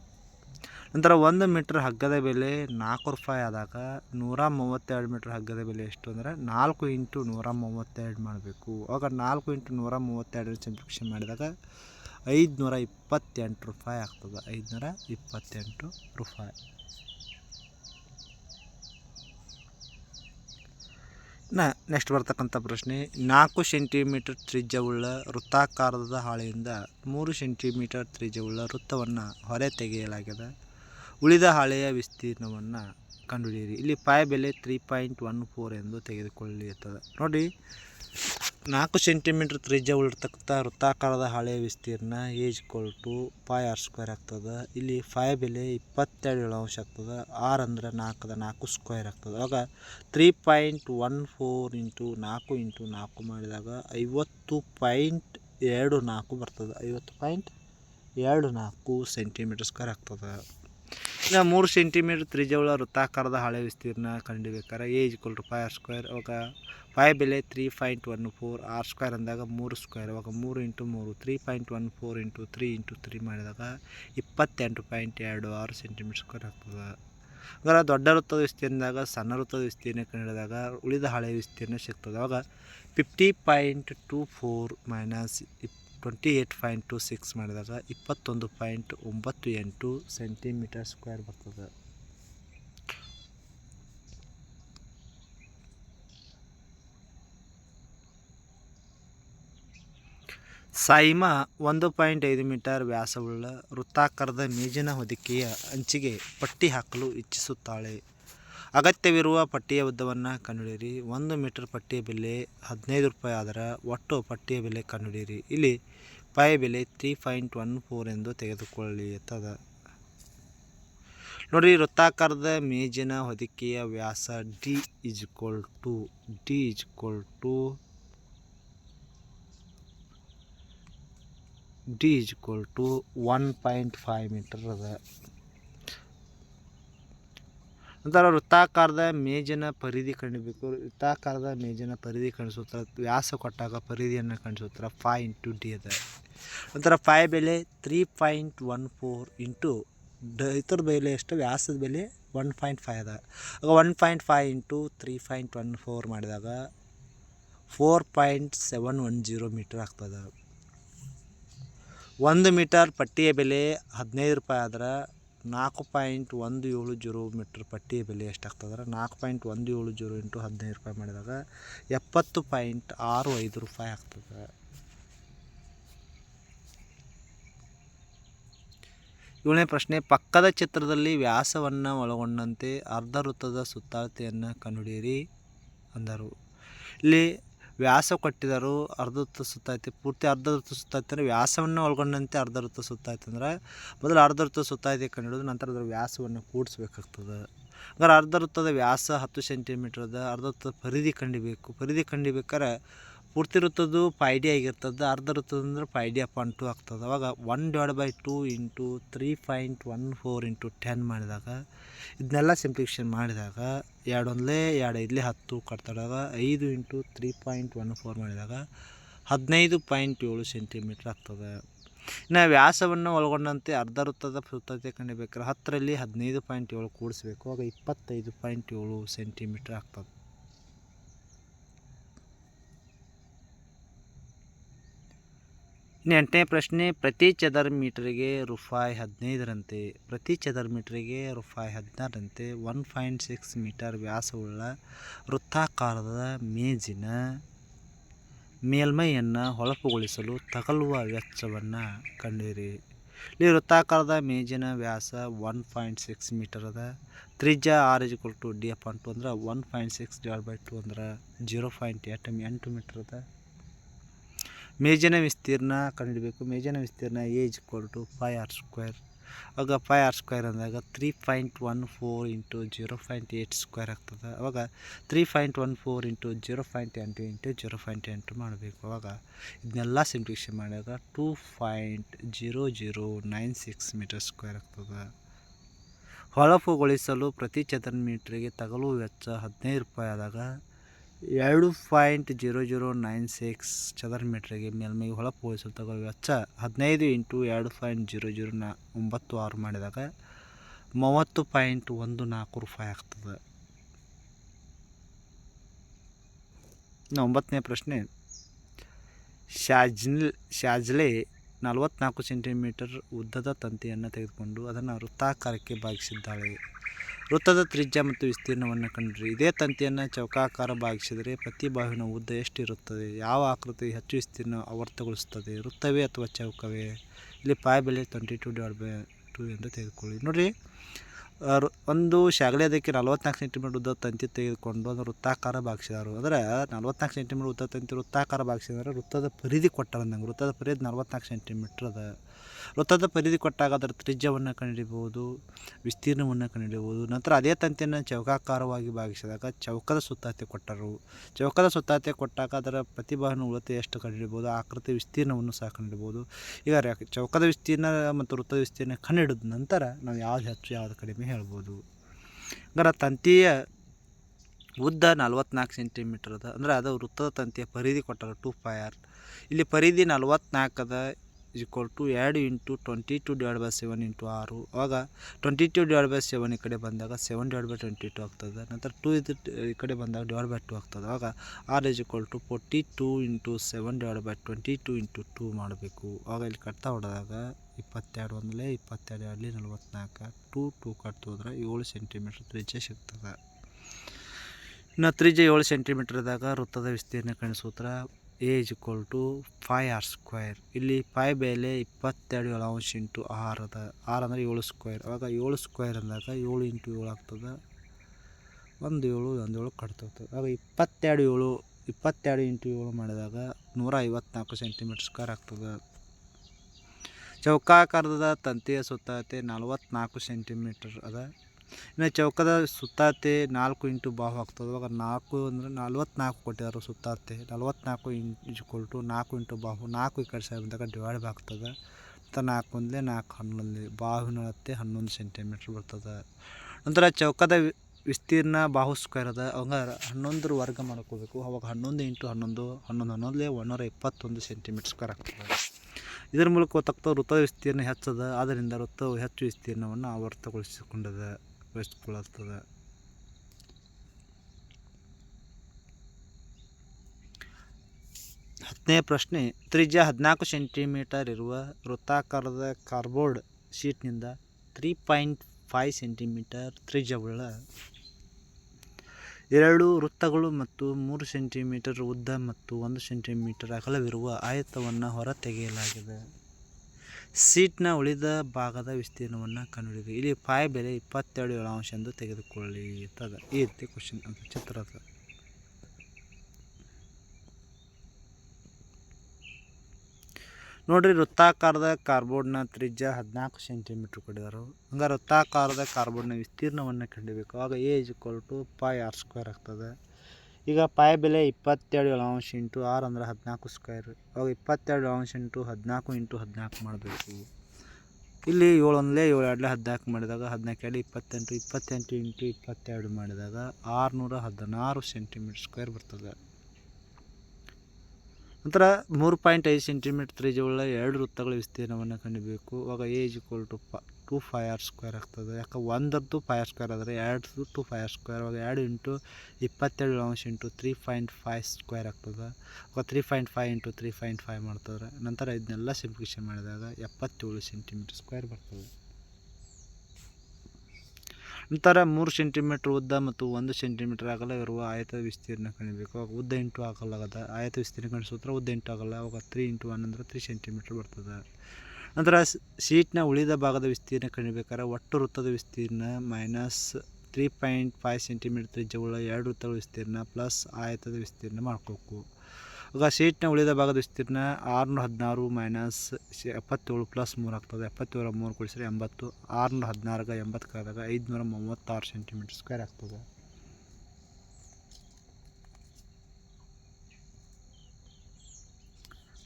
ನಂತರ ಒಂದು ಮೀಟ್ರ್ ಹಗ್ಗದ ಬೆಲೆ ನಾಲ್ಕು ರೂಪಾಯಿ ಆದಾಗ ನೂರ ಮೂವತ್ತೆರಡು ಮೀಟ್ರ್ ಹಗ್ಗದ ಬೆಲೆ ಎಷ್ಟು ಅಂದರೆ ನಾಲ್ಕು ಇಂಟು ನೂರ ಮೂವತ್ತೆರಡು ಮಾಡಬೇಕು. ಆಗ ನಾಲ್ಕು ಇಂಟು ನೂರ ಮೂವತ್ತೆರಡು ಸಿಂಪ್ಲಿಫಿಕೇಶನ್ ಮಾಡಿದಾಗ ಐದುನೂರ ಇಪ್ಪತ್ತೆಂಟು ರೂಪಾಯಿ ಆಗ್ತದೆ. ಐದುನೂರ ಇಪ್ಪತ್ತೆಂಟು ರೂಪಾಯಿ. ನಾ ನೆಕ್ಸ್ಟ್ ಬರ್ತಕ್ಕಂಥ ಪ್ರಶ್ನೆ, ನಾಲ್ಕು ಸೆಂಟಿಮೀಟರ್ ತ್ರಿಜ್ಯವುಳ್ಳ ವೃತ್ತಾಕಾರದ ಹಾಳೆಯಿಂದ ಮೂರು ಸೆಂಟಿಮೀಟರ್ ತ್ರಿಜ್ಯವುಳ್ಳ ವೃತ್ತವನ್ನು ಹೊರ ತೆಗೆಯಲಾಗಿದೆ ಉಳಿದ ಹಾಳೆಯ ವಿಸ್ತೀರ್ಣವನ್ನು ಕಂಡುಹಿಡಿಯಿರಿ. ಇಲ್ಲಿ ಪಾಯ ಬೆಲೆ ತ್ರೀ ಪಾಯಿಂಟ್ ಒನ್ ಫೋರ್ ಎಂದು ತೆಗೆದುಕೊಳ್ಳಿ ಇರ್ತದೆ ನೋಡಿ, ನಾಲ್ಕು ಸೆಂಟಿಮೀಟ್ರ್ ತ್ರಿಜ್ಯವುಳ್ಳಿರ್ತಕ್ಕಂಥ ವೃತ್ತಾಕಾರದ ಹಾಳೆಯ ವಿಸ್ತೀರ್ಣ equal to pi R square ಆಗ್ತದೆ. ಇಲ್ಲಿ ಫೈ ಬೆಲೆ ಇಪ್ಪತ್ತೆರಡು ಅಂಶ ಆಗ್ತದೆ. ಆರ್ ಅಂದರೆ ನಾಲ್ಕದ ನಾಲ್ಕು ಸ್ಕ್ವೇರ್ ಆಗ್ತದೆ. ಆವಾಗ three point one four into ನಾಲ್ಕು ಇಂಟು ನಾಲ್ಕು ಮಾಡಿದಾಗ ಐವತ್ತು ಪಾಯಿಂಟ್ ಎರಡು ನಾಲ್ಕು ಬರ್ತದೆ. ಐವತ್ತು ಪಾಯಿಂಟ್ ಎರಡು ನಾಲ್ಕು ಸೆಂಟಿಮೀಟ್ರ್ ಸ್ಕ್ವೇರ್ ಆಗ್ತದೆ. ಇನ್ನು ಮೂರು ಸೆಂಟಿಮೀಟ್ರ್ ತ್ರಿಜವಳ ವೃತ್ತಾಕಾರದ ಹಳೆ ವಿಸ್ತೀರ್ಣ ಕಂಡುಹಿಡಿಬೇಕಾರೆ A equal to pi R square ಅವಾಗ ಫೈ ಬೆಲೆ three point one four R square ಅಂದಾಗ ಮೂರು ಸ್ಕ್ವೇರ್ ಅವಾಗ ಮೂರು ಇಂಟು ಮೂರು three point one four into three into three ಮಾಡಿದಾಗ ಇಪ್ಪತ್ತೆಂಟು ಪಾಯಿಂಟ್ ಎರಡು ಆರು ಸೆಂಟಿಮೀಟರ್ ಸ್ಕ್ವೇರ್ ಆಗ್ತದೆ. ಅಂದ್ರೆ ದೊಡ್ಡ ವೃತ್ತದ ವಿಸ್ತೀರ್ಣದಾಗ ಸಣ್ಣ ವೃತ್ತದ ವಿಸ್ತೀರ್ಣ ಕಂಡಿಡಿದಾಗ ಉಳಿದ ಹಳೆ ವಿಸ್ತೀರ್ಣ ಸಿಗ್ತದೆ. ಅವಾಗ fifty point two four minus ಇಪ್ twenty eight point two six ಮಾಡಿದಾಗ ಇಪ್ಪತ್ತೊಂದು ಪಾಯಿಂಟ್ ಒಂಬತ್ತು ಎಂಟು ಸೆಂಟಿಮೀಟರ್ ಸ್ಕ್ವೇರ್ ಬರ್ತದೆ. ಸೈಮ ಒಂದು ಪಾಯಿಂಟ್ ಐದು ಮೀಟರ್ ವ್ಯಾಸವುಳ್ಳ ವೃತ್ತಾಕಾರದ ಮೇಜಿನ ಹೊದಿಕೆಯ ಅಂಚಿಗೆ ಪಟ್ಟಿ ಹಾಕಲು ಇಚ್ಛಿಸುತ್ತಾಳೆ. ಅಗತ್ಯವಿರುವ ಪಟ್ಟಿಯ ಉದ್ದವನ್ನು ಕಂಡುಹಿಡಿಯಿರಿ. ಒಂದು ಮೀಟರ್ ಪಟ್ಟಿಯ ಬೆಲೆ ಹದಿನೈದು ರೂಪಾಯಿ ಆದರೆ ಒಟ್ಟು ಪಟ್ಟಿಯ ಬೆಲೆ ಕಂಡುಹಿಡಿಯಿರಿ. ಇಲ್ಲಿ ಪೈ ಬೆಲೆ ತ್ರೀ ಪಾಯಿಂಟ್ ಒನ್ ಫೋರ್ ಎಂದು ತೆಗೆದುಕೊಳ್ಳಿ ಅಂತದ ನೋಡಿ ವೃತ್ತಾಕಾರದ ಮೇಜಿನ ಹೊದಿಕೆಯ ವ್ಯಾಸ D is equal to, D equal to, D equal to one point five metre ಅದ. ನಂತರ ವೃತ್ತಾಕಾರದ ಮೇಜಿನ ಪರಿಧಿ ಕಂಡುಬೇಕು. ವೃತ್ತಾಕಾರದ ಮೇಜಿನ ಪರಿಧಿ ಕಾಣಿಸುತ್ತಾ ವ್ಯಾಸ ಕೊಟ್ಟಾಗ ಪರಿಧಿಯನ್ನು ಕಾಣಿಸುತ್ತಾರೆ ಫೈ ಇಂಟು ಡಿ ಅದ. ನಂತರ ಫೈ ಬೆಲೆ three point one four into ಡ ಇತರ ಬೆಲೆ ಎಷ್ಟು ವ್ಯಾಸದ ಬೆಲೆ ಒನ್ ಪಾಯಿಂಟ್ ಫೈ ಅದ. ಆಗ one point five into three point one four ಮಾಡಿದಾಗ four point seven one zero metre ಆಗ್ತದೆ. ಒಂದು ಮೀಟರ್ ಪಟ್ಟಿಯ ಬೆಲೆ ಹದಿನೈದು ರೂಪಾಯಿ ಆದ್ರೆ ನಾಲ್ಕು ಪಾಯಿಂಟ್ ಒಂದು ಏಳು ಜೀರೋ ಮೀಟ್ರ್ ಪಟ್ಟಿಯ ಬೆಲೆ ಎಷ್ಟಾಗ್ತದ್ರೆ ನಾಲ್ಕು ಪಾಯಿಂಟ್ ಒಂದು ಏಳು ಜೀರೋ ಇಂಟು ಹದಿನೈದು ರೂಪಾಯಿ ಮಾಡಿದಾಗ ಎಪ್ಪತ್ತು ಪಾಯಿಂಟ್ ಆರು ಐದು ರೂಪಾಯಿ ಆಗ್ತದೆ. ಏಳನೇ ಪ್ರಶ್ನೆ, ಪಕ್ಕದ ಚಿತ್ರದಲ್ಲಿ ವ್ಯಾಸವನ್ನು ಒಳಗೊಂಡಂತೆ ಅರ್ಧ ವೃತ್ತದ ಸುತ್ತಾಳತೆಯನ್ನು ಕಂಡುಹಿಡಿಯಿರಿ ಅಂದರು. ಇಲ್ಲಿ ವ್ಯಾಸ ಕೊಟ್ಟಿದ್ದಾರೆ, ಅರ್ಧ ವೃತ್ತ ಸುತ್ತಾಯ್ತಿ. ಪೂರ್ತಿ ಅರ್ಧ ವೃತ್ತ ಸುತ್ತಾಯ್ತು ಅಂದರೆ ವ್ಯಾಸವನ್ನು ಒಳಗೊಂಡಂತೆ ಅರ್ಧ ವೃತ್ತ ಸುತ್ತಾಯ್ತು ಅಂದ್ರೆ ಮೊದಲು ಅರ್ಧ ವೃತ್ತ ಸುತ್ತೈತಿ ಕಂಡಿಡಿದು ನಂತರ ಅದರ ವ್ಯಾಸವನ್ನು ಕೂಡಿಸ್ಬೇಕಾಗ್ತದೆ. ಅಂದ್ರೆ ಅರ್ಧ ವೃತ್ತದ ವ್ಯಾಸ ಹತ್ತು ಸೆಂಟಿಮೀಟ್ರ್ ಅದ ಅರ್ಧ ವೃತ್ತದ ಪರಿಧಿ ಕಂಡಿಬೇಕು. ಪರಿಧಿ ಕಂಡಿಬೇಕಾರೆ ಪೂರ್ತಿ ವೃತ್ತದ್ದು ಫೈ ಡಿ ಆಗಿರ್ತದೆ ಅರ್ಧ ವೃತ್ತದ ಅಂದ್ರೆ ಫೈ ಡಿ ಅಪಾನ್ ಟು ಆಗ್ತದೆ. ಅವಾಗ one divide by two into three point one four into ten ಮಾಡಿದಾಗ, ಇದನ್ನೆಲ್ಲ ಸಿಂಪ್ಲಿಫಿಕೇಷನ್ ಮಾಡಿದಾಗ, ಎರಡು ಒಂದಲೇ ಎರಡು ಐದಲೇ ಹತ್ತು ಕಟ್ತಾಡಾಗ ಐದು into three point one four ಮಾಡಿದಾಗ, ಹದಿನೈದು ಪಾಯಿಂಟ್ ಏಳು ಸೆಂಟಿಮೀಟ್ರ್ ಆಗ್ತದೆ. ಇನ್ನು ವ್ಯಾಸವನ್ನು ಒಳಗೊಂಡಂತೆ ಅರ್ಧ ವೃತ್ತದ ಸುತ್ತತೆ ಕಂಡಿಬೇಕಾದ್ರೆ ಹತ್ತರಲ್ಲಿ ಹದಿನೈದು ಪಾಯಿಂಟ್ ಏಳು ಕೂಡಿಸ್ಬೇಕು. ಆಗ ಇಪ್ಪತ್ತೈದು ಪಾಯಿಂಟ್ ಏಳು ಸೆಂಟಿಮೀಟ್ರ್ ಆಗ್ತದೆ. ಎಂಟನೇ ಪ್ರಶ್ನೆ, ಪ್ರತಿ ಚದರ ಮೀಟರ್ಗೆ ರೂಪಾಯಿ ಹದಿನೈದರಂತೆ, ಪ್ರತಿ ಚದರ ಮೀಟರ್ಗೆ ರೂಪಾಯಿ ಹದಿನಾರರಂತೆ ಒನ್ ಪಾಯಿಂಟ್ ಸಿಕ್ಸ್ ಮೀಟರ್ ವ್ಯಾಸವುಳ್ಳ ವೃತ್ತಾಕಾರದ ಮೇಜಿನ ಮೇಲ್ಮೈಯನ್ನು ಹೊಳಪುಗೊಳಿಸಲು ತಗಲುವ ವೆಚ್ಚವನ್ನು ಕಂಡಿರಿ. ಇಲ್ಲಿ ವೃತ್ತಾಕಾರದ ಮೇಜಿನ ವ್ಯಾಸ ಒನ್ ಪಾಯಿಂಟ್ ಸಿಕ್ಸ್ ಮೀಟರ್ ಅದ ತ್ರಿಜ್ಯ ಆರ್ ಇಜ್ ಟು ಡಿ ಎಫ್ ಟು ಅಂದ್ರೆ one point six divide by two ಅಂದ್ರೆ ಜೀರೋ ಪಾಯಿಂಟ್ ಎಂಟು ಎಂಟು ಮೀಟರ್ ಅದ ಮೇಜಿನ ವಿಸ್ತೀರ್ಣ ಕಂಡುಹಿಡಬೇಕು. ಮೇಜಿನ ವಿಸ್ತೀರ್ಣ A is equal to pi R square ಆಗ ಫೈ ಆರ್ ಸ್ಕ್ವೇರ್ ಅಂದಾಗ three point one four into zero point eight square ಆಗ್ತದೆ. ಅವಾಗ three point one four into zero point ಎಂಟು ಇಂಟು ಜೀರೋ ಪಾಯಿಂಟ್ ಎಂಟು ಮಾಡಬೇಕು. ಅವಾಗ ಇದನ್ನೆಲ್ಲ ಸಿಂಪ್ಲಿಫಿಕೇಶನ್ ಮಾಡಿದಾಗ two point zero zero nine six metre square ಆಗ್ತದೆ. ಹೊಳಪುಗೊಳಿಸಲು ಪ್ರತಿ ಚದರ ಮೀಟ್ರಿಗೆ ತಗಲುವ ವೆಚ್ಚ ಹದಿನೈದು ರೂಪಾಯಿ ಆದಾಗ ಎರಡು point zero zero nine six ಚದರ ಮೀಟ್ರಿಗೆ ಮೇಲ್ಮೈಗೆ ಹೊಳಪುಗೊಳಿಸಲು ತಗೊಳ್ಳುವ ವೆಚ್ಚ ಹದಿನೈದು ಇಂಟು ಎರಡು ಪಾಯಿಂಟ್ ಜೀರೋ ಜೀರೋ ನಾ ಒಂಬತ್ತು ಆರು ಮಾಡಿದಾಗ ಮೂವತ್ತು ಪಾಯಿಂಟ್ ಒಂದು ನಾಲ್ಕು ರೂಪಾಯಿ ಆಗ್ತದೆ. ಒಂಬತ್ತನೇ ಪ್ರಶ್ನೆ ಶಾಜ್ಲ್ ಶಾಜ್ಲೆ ನಲವತ್ನಾಲ್ಕು ಸೆಂಟಿಮೀಟರ್ ಉದ್ದದ ತಂತಿಯನ್ನು ತೆಗೆದುಕೊಂಡು ಅದನ್ನು ವೃತ್ತಾಕಾರಕ್ಕೆ ಭಾಗಿಸಿದ್ದಾಳೆ ವೃತ್ತದ ತ್ರಿಜ್ಯ ಮತ್ತು ವಿಸ್ತೀರ್ಣವನ್ನು ಕಂಡುಹಿಡಿ ಇದೇ ತಂತಿಯನ್ನು ಚೌಕಾಕಾರ ಭಾಗಿಸಿದರೆ ಪ್ರತಿ ಬಾಹುವಿನ ಉದ್ದ ಎಷ್ಟಿರುತ್ತದೆ? ಯಾವ ಆಕೃತಿ ಹೆಚ್ಚು ವಿಸ್ತೀರ್ಣ ಆವರ್ತಗೊಳಿಸುತ್ತದೆ? ವೃತ್ತವೇ ಅಥವಾ ಚೌಕವೇ? ಇಲ್ಲಿ ಪಾಯ ಬೆಲೆ twenty two divide by two ಎಂದು ತೆಗೆದುಕೊಳ್ಳಿ. ನೋಡಿರಿ ಒಂದು ಶಾಗಲೆ ಅದಕ್ಕೆ ನಲ್ವತ್ನಾಲ್ಕು ಸೆಂಟಿಮೀಟರ್ ಉದ್ದ ತಂತಿ ತೆಗೆದುಕೊಂಡು ಅದು ವೃತ್ತಾಕಾರ ಭಾಗಿಸಿದರು ಅಂದರೆ ನಲ್ವತ್ನಾಲ್ಕು ಸೆಂಟಿಮೀಟರ್ ಉದ್ದ ತಂತಿ ವೃತ್ತಾಕಾರ ಭಾಗಿಸಿದರೆ ವೃತ್ತದ ಪರಿಧಿ ಕೊಟ್ಟಾರ ನಂಗೆ ವೃತ್ತದ ಪರಿಧಿ ನಲ್ವತ್ನಾಲ್ಕು ಸೆಂಟಿಮೀಟ್ರ್ ಅದ. ವೃತ್ತದ ಪರಿಧಿ ಕೊಟ್ಟಾಗ ಅದರ ತ್ರಿಜ್ಯವನ್ನು ಕಂಡುಹಿಡಿಯಬಹುದು, ವಿಸ್ತೀರ್ಣವನ್ನು ಕಂಡುಹಿಡಿಯಬಹುದು. ನಂತರ ಅದೇ ತಂತಿಯನ್ನು ಚೌಕಾಕಾರವಾಗಿ ಭಾಗಿಸಿದಾಗ ಚೌಕದ ಸುತ್ತಾತೆ ಕೊಟ್ಟರು. ಚೌಕದ ಸುತ್ತಾತೆ ಕೊಟ್ಟಾಗ ಅದರ ಪ್ರತಿಭಾನ ಉಳತೆ ಎಷ್ಟು ಕಂಡುಹಿಡಿಯಬಹುದು? ಆಕೃತಿ ವಿಸ್ತೀರ್ಣವನ್ನು ಸಹ ಕಂಡುಹಿಡಿಯಬಹುದು. ಈಗ ಚೌಕದ ವಿಸ್ತೀರ್ಣ ಮತ್ತು ವೃತ್ತದ ವಿಸ್ತೀರ್ಣ ಕಂಡುಹಿಡಿದ ನಂತರ ನಾವು ಯಾವ್ದು ಹೆಚ್ಚು ಯಾವ್ದು ಕಡಿಮೆ ಹೇಳ್ಬೋದು. ಅದರ ತಂತಿಯ ಉದ್ದ ನಲ್ವತ್ನಾಲ್ಕು ಸೆಂಟಿಮೀಟ್ರ್ ಅದ. ಅಂದ್ರೆ ಅದು ವೃತ್ತದ ತಂತಿಯ ಪರಿಧಿ ಕೊಟ್ಟರು ಟೂ ಫೈ ಇಲ್ಲಿ ಪರಿಧಿ ನಲ್ವತ್ನಾಲ್ಕು ಅದ ಈಕ್ವಲ್ ಟು ಎರಡು into twenty two divide by seven into ಆರು ಆವಾಗ twenty two divide by seven ಈ ಕಡೆ ಬಂದಾಗ seven divide by twenty two ಆಗ್ತದೆ. ನಂತರ ಟು ಇದು ಈ ಕಡೆ ಬಂದಾಗ ಡಿವೈಡ್ ಬೈ ಟು ಆಗ್ತದೆ. ಆವಾಗ R is equal to forty two into seven divide by twenty two into two ಮಾಡಬೇಕು. ಆವಾಗ ಇಲ್ಲಿ ಕಟ್ತಾ ಹೊಡೆದಾಗ ಇಪ್ಪತ್ತೆರಡು ಒಂದಲೇ ಇಪ್ಪತ್ತೆರಡು ಎರಡಲಿ ನಲ್ವತ್ನಾಲ್ಕು ಟು ಟು ಕಟ್ತು ಹೋದ್ರೆ ಏಳು ಸೆಂಟಿಮೀಟ್ರ್ ತ್ರಿಜ್ಯ ಸಿಗ್ತದೆ. ಇನ್ನು ತ್ರಿಜ್ಯ ಏಳು ಸೆಂಟಿಮೀಟ್ರ್ದಾಗ ವೃತ್ತದ ವಿಸ್ತೀರ್ಣ ಕಂಡು ಸೂತ್ರ A is equal to pi R square. ಇಲ್ಲಿ ಫೈ ಬೆಲೆ ಇಪ್ಪತ್ತೆರಡು ಏಳು ಅಂಶ ಇಂಟು ಆರ್ ಅದ. ಆರ್ ಅಂದರೆ ಏಳು ಸ್ಕ್ವೇರ್. ಅವಾಗ ಏಳು ಸ್ಕ್ವೇರ್ ಅಂದಾಗ ಏಳು ಇಂಟು ಏಳು ಆಗ್ತದೆ. ಒಂದು ಏಳು ಒಂದು ಏಳು ಕಟ್ತೋಗ್ತದೆ ಆಗ ಇಪ್ಪತ್ತೆರಡು ಏಳು, ಇಪ್ಪತ್ತೆರಡು ಇಂಟು ಏಳು ಮಾಡಿದಾಗ ನೂರ ಐವತ್ನಾಲ್ಕು ಸೆಂಟಿಮೀಟ್ರ್ ಸ್ಕ್ವೇರ್ ಆಗ್ತದೆ. ಚೌಕಾಕಾರದ ತಂತಿಯ ಸುತ್ತತೆ ನಲವತ್ನಾಲ್ಕು ಸೆಂಟಿಮೀಟರ್ ಅದ. ಇನ್ನು ಚೌಕದ ಸುತ್ತಾತೆ ನಾಲ್ಕು ಇಂಟು ಬಾಹು ಆಗ್ತದೆ. ಇವಾಗ ನಾಲ್ಕು ಅಂದರೆ ನಲ್ವತ್ತ್ನಾಲ್ಕು ಕೊಟ್ಟಿದ್ದಾರೆ ಸುತ್ತಾತೆ ನಲ್ವತ್ನಾಲ್ಕು ಇನ್ ಇಜ್ಕೊಲ್ ಟು ನಾಲ್ಕು ಇಂಟು ಬಾಹು ನಾಲ್ಕು ಈ ಕಡೆ ಸೈಡ್ ಬಂದಾಗ ಡಿವೈಡ್ ಆಗ್ತದೆ. ಮತ್ತು ನಾಲ್ಕು ಒಂದಲೇ ನಾಲ್ಕು ಹನ್ನೊಂದು ಬಾಹುವಿನ ಅಳತೆ ಹನ್ನೊಂದು ಸೆಂಟಿಮೀಟ್ರ್ ಬರ್ತದೆ. ನಂತರ ಚೌಕದ ವಿಸ್ತೀರ್ಣ ಬಾಹು ಸ್ಕ್ವೇರ್ ಅದ. ಅವಾಗ ಹನ್ನೊಂದರ ವರ್ಗ ಮಾಡ್ಕೋಬೇಕು. ಅವಾಗ ಹನ್ನೊಂದು ಇಂಟು ಹನ್ನೊಂದು ಹನ್ನೊಂದು ಹನ್ನೊಂದಲೇ ಒಂದೂರ ಇಪ್ಪತ್ತೊಂದು ಸೆಂಟಿಮೀಟ್ರ್ ಸ್ಕ್ವೇರ್ ಆಗ್ತದೆ. ಇದರ ಮೂಲಕ ಗೊತ್ತಾಗ್ತದೆ ವೃತ್ತ ವಿಸ್ತೀರ್ಣ ಹೆಚ್ಚದ. ಆದ್ದರಿಂದ ವೃತ್ತವು ಹೆಚ್ಚು ವಿಸ್ತೀರ್ಣವನ್ನು ಆವರ್ತಗೊಳಿಸಿಕೊಂಡದ. ಗೊಳಿಸಿಕೊಳ್ಳುತ್ತದೆ ಹತ್ತನೇ ಪ್ರಶ್ನೆ, ತ್ರಿಜ್ಯ ಹದಿನಾಲ್ಕು ಸೆಂಟಿಮೀಟರ್ ಇರುವ ವೃತ್ತಾಕಾರದ ಕಾರ್ಬೋರ್ಡ್ ಶೀಟ್ನಿಂದ ತ್ರೀ ಪಾಯಿಂಟ್ ಫೈವ್ ಸೆಂಟಿಮೀಟರ್ ತ್ರಿಜ್ಯವುಳ್ಳ ಎರಡು ವೃತ್ತಗಳು ಮತ್ತು ಮೂರು ಸೆಂಟಿಮೀಟರ್ ಉದ್ದ ಮತ್ತು ಒಂದು ಸೆಂಟಿಮೀಟರ್ ಅಗಲವಿರುವ ಆಯತವನ್ನು ಹೊರತೆಗೆಯಲಾಗಿದೆ. ಸೀಟ್ನ ಉಳಿದ ಭಾಗದ ವಿಸ್ತೀರ್ಣವನ್ನು ಕಂಡುಹಿಡಿದು ಇಲ್ಲಿ ಪಾಯ್ ಬೆಲೆ ಇಪ್ಪತ್ತೆರಡು ಏಳಾಂಶ ಎಂದು ತೆಗೆದುಕೊಳ್ಳಿ ಅಂತದ ಈ ರೀತಿ ಕ್ವಶನ್ ಅಂತ ಚಿತ್ರ ಅದ. ನೋಡ್ರಿ, ವೃತ್ತಾಕಾರದ ಕಾರ್ಬೋರ್ಡ್ನ ತ್ರಿಜ್ಯ ಹದಿನಾಲ್ಕು ಸೆಂಟಿಮೀಟ್ರ್ ಕೊಟ್ಟಿದ್ದಾರೆ. ಹಂಗಾರೆ ವೃತ್ತಾಕಾರದ ಕಾರ್ಬೋರ್ಡ್ನ ವಿಸ್ತೀರ್ಣವನ್ನು ಕಂಡಿಬೇಕು. ಆಗ A is equal to pi R square ಆಗ್ತದೆ. ಈಗ ಪಾಯ ಬೆಲೆ ಇಪ್ಪತ್ತೆರಡು ಏಳಾಂಶ ಇಂಟು ಆರು ಅಂದ್ರೆ ಹದಿನಾಲ್ಕು ಸ್ಕ್ವೇರ್ ಅವಾಗ ಇಪ್ಪತ್ತೆರಡು ಅಂಶ ಇಂಟು ಹದಿನಾಲ್ಕು ಇಂಟು ಹದಿನಾಲ್ಕು ಮಾಡಬೇಕು. ಇಲ್ಲಿ ಏಳು ಒಂದಲೇ ಏಳು ಎರಡಲೇ ಹದಿನಾಲ್ಕು ಮಾಡಿದಾಗ ಹದಿನಾಲ್ಕು ಎರಡು ಇಪ್ಪತ್ತೆಂಟು ಇಪ್ಪತ್ತೆಂಟು ಇಂಟು ಇಪ್ಪತ್ತೆರಡು ಮಾಡಿದಾಗ ಆರುನೂರ ಹದಿನಾರು ಸೆಂಟಿಮೀಟ್ರ್ ಸ್ಕ್ವೇರ್ ಬರ್ತದೆ. ನಂತರ ಮೂರು ಪಾಯಿಂಟ್ ಐದು ಸೆಂಟಿಮೀಟರ್ ತ್ರಿಜ್ಯವುಳ್ಳ ಎರಡು ವೃತ್ತಗಳ ವಿಸ್ತೀರ್ಣವನ್ನು ಕಂಡುಬೇಕು. ಅವಾಗ ಏಜ್ ಇಸ್ ಈಕ್ವಲ್ ಟು ಪ ಟು ಫೈ ಆರ್ ಸ್ಕ್ವೇರ್ ಆಗ್ತದೆ. ಯಾಕೆ ಒಂದರದ್ದು ಫೈ ಆರ್ ಸ್ಕ್ವೇರ್ ಆದರೆ ಎರಡು ಟು ಫೈ ಆರ್ ಸ್ಕ್ವೇರ್, ಅವಾಗ ಎರಡು ಇಂಟು ಇಪ್ಪತ್ತೆರಡು ಅಂಶ into three point five square ಆಗ್ತದೆ. ಅವಾಗ three point five into three point five ಮಾಡ್ತಾರೆ ನಂತರ ಇದನ್ನೆಲ್ಲ ಸಿಂಪ್ಲಿಫಿಕೇಶನ್ ಮಾಡಿದಾಗ ಎಪ್ಪತ್ತೇಳು ಸೆಂಟಿಮೀಟ್ರ್ ಸ್ಕ್ವೇರ್ ಬರ್ತದೆ. ನಂತರ ಮೂರು ಸೆಂಟಿಮೀಟ್ರ್ ಉದ್ದ ಮತ್ತು ಒಂದು ಸೆಂಟಿಮೀಟರ್ ಇರುವ ಆಯತ ವಿಸ್ತೀರ್ಣ ಕಣಿಬೇಕು. ಅವಾಗ ಉದ್ದ ಇಂಟು ಆಗಲಾಗದ ಆಯತ ವಿಸ್ತೀರ್ಣ ಕಣಿಸೋತ್ರ ಸೂತ್ರ ಉದ್ದ ಇಂಟು ಆಗಲ್ಲ ಅವಾಗ ತ್ರೀ ಇಂಟು ಒನ್ ಅಂದ್ರೆ ತ್ರೀ ಸೆಂಟಿಮೀಟ್ರ್ ಬರ್ತದೆ. ನಂತರ ಸೀಟ್ನ ಉಳಿದ ಭಾಗದ ವಿಸ್ತೀರ್ಣ ಕಣಿಬೇಕಾದ್ರೆ ಒಟ್ಟು ವೃತ್ತದ ವಿಸ್ತೀರ್ಣ minus three point five centimetre ತ್ರಿಜ್ಯವುಳ್ಳ ಎರಡು ವೃತ್ತಗಳ ವಿಸ್ತೀರ್ಣ ಪ್ಲಸ್ ಆಯತದ ವಿಸ್ತೀರ್ಣ ಮಾಡ್ಕೋಬೇಕು ಆಗ ಶೀಟ್ನ ಉಳಿದ ಭಾಗದ ವಿಸ್ತೀರ್ಣ ಆರುನೂರ ಹದಿನಾರು ಮೈನಸ್ ಎಪ್ಪತ್ತೇಳು ಪ್ಲಸ್ ಮೂರು ಆಗ್ತದೆ. ಎಪ್ಪತ್ತೇಳು ಮೂರು ಕೊಡಿಸಿದ್ರೆ ಎಂಬತ್ತು. ಆರುನೂರ ಹದಿನಾರಾಗ ಎಂಬತ್ತು ಕಳೆದಾಗ ಐದುನೂರ ಮೂವತ್ತಾರು ಸೆಂಟಿಮೀಟರ್ ಸ್ಕ್ವೇರ್ ಆಗ್ತದೆ.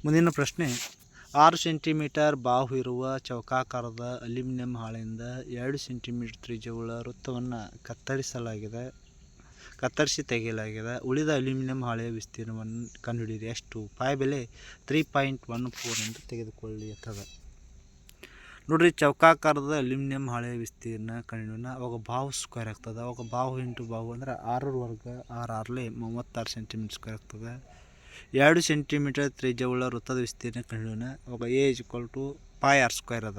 ಮುಂದಿನ ಪ್ರಶ್ನೆ ಆರು ಸೆಂಟಿಮೀಟರ್ ಬಾಹು ಇರುವ ಚೌಕಾಕಾರದ ಅಲ್ಯೂಮಿನಿಯಂ ಹಾಳೆಯಿಂದ ಎರಡು ಸೆಂಟಿಮೀಟರ್ ತ್ರಿಜ್ಯವುಳ್ಳ ವೃತ್ತವನ್ನು ಕತ್ತರಿಸಲಾಗಿದೆ, ಕತ್ತರಿಸಿ ತೆಗೆಯಲಾಗಿದೆ. ಉಳಿದ ಅಲ್ಯೂಮಿನಿಯಂ ಹಾಳೆಯ ವಿಸ್ತೀರ್ಣವನ್ನು ಕಂಡುಹಿಡಿಯಿರಿ. ಎಷ್ಟು ಪಾಯ ಬೆಲೆ ತ್ರೀ ಪಾಯಿಂಟ್ ಒನ್ ಫೋರ್ ಎಂದು ತೆಗೆದುಕೊಳ್ಳಿ ಅಂತದ ನೋಡ್ರಿ, ಚೌಕಾಕಾರದ ಅಲ್ಯೂಮಿನಿಯಂ ಹಾಳೆಯ ವಿಸ್ತೀರ್ಣ ಕಂಡುಹಿಡಿಯೋಣ. ಅವಾಗ ಬಾವು ಸ್ಕ್ವೇರ್ ಆಗ್ತದೆ. ಅವಾಗ ಬಾವು ಇಂಟು ಬಾವು ಅಂದ್ರೆ ಆರರ ವರ್ಗ ಆರು ಆರ್ಲಿ ಮೂವತ್ತಾರು ಸೆಂಟಿಮೀಟರ್ ಸ್ಕ್ವೇರ್ ಆಗ್ತದೆ. ಎರಡು ಸೆಂಟಿಮೀಟರ್ ತ್ರಿಜ್ಯವುಳ್ಳ ವೃತ್ತದ ವಿಸ್ತೀರ್ಣ ಕಂಡುಹಿಡಿಯೋಣ ಅವಾಗ A is equal to pi r square ಅದ.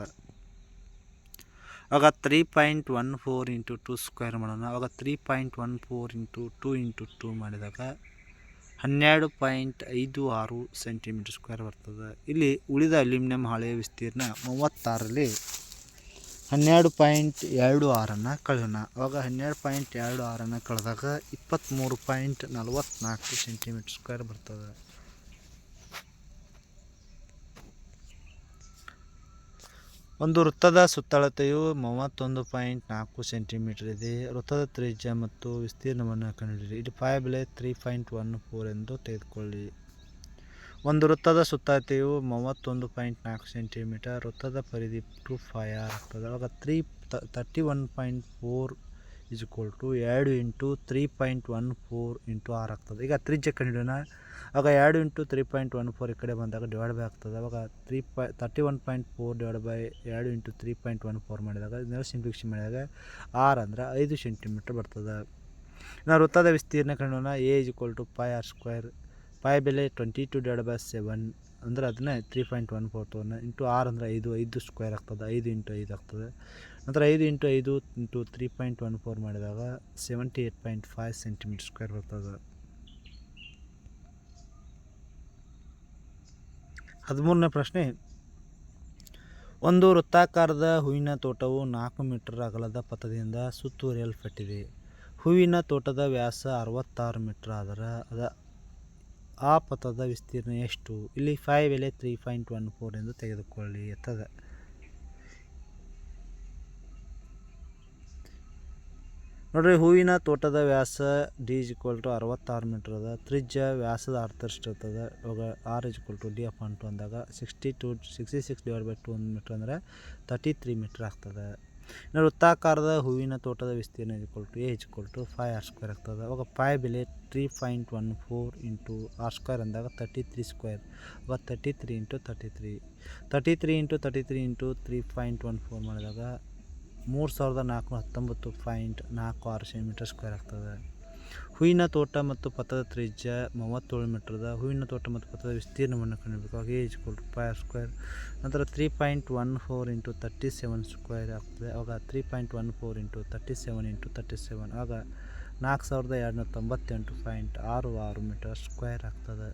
ಅವಾಗ three point one four into two square ಮಾಡೋಣ. ಅವಾಗ three point one four into two into two ಮಾಡಿದಾಗ ಹನ್ನೆರಡು ಪಾಯಿಂಟ್ ಐದು ಆರು ಸೆಂಟಿಮೀಟರ್ ಸ್ಕ್ವೇರ್ ಬರ್ತದೆ. ಇಲ್ಲಿ ಉಳಿದ ಅಲ್ಯೂಮಿನಿಯಂ ಹಾಳೆಯ ವಿಸ್ತೀರ್ಣ ಮೂವತ್ತಾರಲ್ಲಿ ಹನ್ನೆರಡು ಪಾಯಿಂಟ್ ಎರಡು ಆರನ್ನು ಕಳೆಯೋಣ. ಅವಾಗ ಹನ್ನೆರಡು ಪಾಯಿಂಟ್ ಎರಡು ಆರನ್ನು ಕಳೆದಾಗ ಇಪ್ಪತ್ತ್ಮೂರು ಪಾಯಿಂಟ್ ನಲವತ್ತ್ನಾಲ್ಕು ಸೆಂಟಿಮೀಟ್ರ್ ಸ್ಕ್ವೇರ್ ಬರ್ತದೆ. ಒಂದು ವೃತ್ತದ ಸುತ್ತಳತೆಯು ಮೂವತ್ತೊಂದು ಪಾಯಿಂಟ್ ನಾಲ್ಕು ಸೆಂಟಿಮೀಟರ್ ಇದೆ. ವೃತ್ತದ ತ್ರಿಜ್ಯ ಮತ್ತು ವಿಸ್ತೀರ್ಣವನ್ನು ಕಂಡುಹಿಡಿಯಿರಿ. ಇದು ಪಾಯ ಬೆಲೆ ತ್ರೀ ಪಾಯಿಂಟ್ ಒನ್ ಫೋರ್ ಎಂದು ತೆಗೆದುಕೊಳ್ಳಿ. ಒಂದು ವೃತ್ತದ ಸುತ್ತಳತೆಯು ಮೂವತ್ತೊಂದು ಪಾಯಿಂಟ್ ನಾಲ್ಕು ಸೆಂಟಿಮೀಟರ್, ವೃತ್ತದ ಪರಿಧಿ ಟು ಫೈ ಆರ್ ಆಗ್ತದೆ. ಅವಾಗ three thirty one point four is equal to ಎರಡು into three point one four into r ಆಗ್ತದೆ. ಈಗ ತ್ರಿಜ್ಯ ಕಂಡುಹಿಡಿಯೋಣ. ಆಗ ಎರಡು into three point one four ಈ ಕಡೆ ಬಂದಾಗ ಡಿವೈಡ್ ಬೈ ಆಗ್ತದೆ. ಅವಾಗ three pi thirty one point four divide by ಎರಡು into three point one four ಮಾಡಿದಾಗ, ಇದನ್ನೆಲ್ಲ ಸಿಂಪ್ಲಿಫಿಕೇಶನ್ ಮಾಡಿದಾಗ ಆರ್ ಅಂದ್ರೆ ಐದು ಸೆಂಟಿಮೀಟ್ರ್ ಬರ್ತದೆ. ನಾವು ವೃತ್ತದ ವಿಸ್ತೀರ್ಣ ಕಂಡೋಣ A is equal to pi r square pi ಬೆಲೆ twenty two divide by seven ಅಂದ್ರೆ ಅದನ್ನೇ ತ್ರೀ ಪಾಯಿಂಟ್ ಒನ್ ಫೋರ್ ತೊಗೊಂಡು ಇಂಟು ಆರ್ ಅಂದರೆ ಐದು ಐದು ಸ್ಕ್ವೇರ್ ಆಗ್ತದೆ, ಐದು ಇಂಟು ಐದು ಆಗ್ತದೆ. ನಂತರ ಐದು ಇಂಟು ಐದು into three point one four ಮಾಡಿದಾಗ seventy eight point five centimetre square ಬರ್ತದೆ. ಹದಿಮೂರನೇ ಪ್ರಶ್ನೆ, ಒಂದು ವೃತ್ತಾಕಾರದ ಹೂವಿನ ತೋಟವು ನಾಲ್ಕು ಮೀಟರ್ ಅಗಲದ ಪಥದಿಂದ ಸುತ್ತುವರಿಯಲ್ಪಟ್ಟಿದೆ. ಹೂವಿನ ತೋಟದ ವ್ಯಾಸ ಅರವತ್ತಾರು ಮೀಟರ್ ಆದರೆ ಅದ ಆ ಪಥದ ವಿಸ್ತೀರ್ಣ ಎಷ್ಟು? ಇಲ್ಲಿ ಫೈವ್ ಎಲೆ ತ್ರೀ ಪಾಯಿಂಟ್ ಒನ್ ಫೋರ್ ಎಂದು ತೆಗೆದುಕೊಳ್ಳಿ. ಎತ್ತದ. ನೋಡ್ರಿ, ಹೂವಿನ ತೋಟದ ವ್ಯಾಸ ಡಿ ಇಸ್ ಈಕ್ವಲ್ ಟು ಅರವತ್ತಾರು ಮೀಟ್ರ್ ಅದ. ತ್ರಿಜ್ಯ ವ್ಯಾಸದ ಅರ್ಧಷ್ಟು ಇರ್ತದೆ ಇವಾಗ r is equal to D up two ಅಂದಾಗ sixty two sixty six divide by two metre ಅಂದರೆ ತರ್ಟಿ ತ್ರೀ ಮೀಟ್ರ್ ಆಗ್ತದೆ. ಇನ್ನು ವೃತ್ತಾಕಾರದ ಹೂವಿನ ತೋಟದ ವಿಸ್ತೀರ್ಣ is equal to A to five r square ಆಗ್ತದೆ. ಅವಾಗ ಫೈ ಬೆಲೆ three point one four into r square ಅಂದಾಗ ತರ್ಟಿ ತ್ರೀ ಸ್ಕ್ವೇರ್ ಅವಾಗ thirty three into thirty three thirty three into thirty three into three point one four ಮಾಡಿದಾಗ ಮೂರು ಸಾವಿರದ ನಾಲ್ಕುನೂರ ಹತ್ತೊಂಬತ್ತು ಪಾಯಿಂಟ್ ನಾಲ್ಕು ಆರು ಸೆಂಟಿಮೀಟರ್ ಸ್ಕ್ವೇರ್ ಆಗ್ತದೆ. ಹೂವಿನ ತೋಟ ಮತ್ತು ಪಥದ ತ್ರಿಜ್ಯ ಮೂವತ್ತೇಳು ಮೀಟ್ರದ ಹೂವಿನ ತೋಟ ಮತ್ತು ಪಥದ ವಿಸ್ತೀರ್ಣವನ್ನು ಕಂಡುಹಿಡಬೇಕು ಹಾಗೆ ಈಜ್ ಫೈವ್ ಸ್ಕ್ವೇರ್ ನಂತರ three point one four into thirty seven square ಆಗ್ತದೆ ಆವಾಗ three point one four into thirty seven into thirty seven ಆಗ ನಾಲ್ಕು ಸಾವಿರದ ಎರಡುನೂರ ತೊಂಬತ್ತೆಂಟು ಪಾಯಿಂಟ್ ಆರು ಆರು ಮೀಟರ್ ಸ್ಕ್ವೇರ್ ಆಗ್ತದೆ.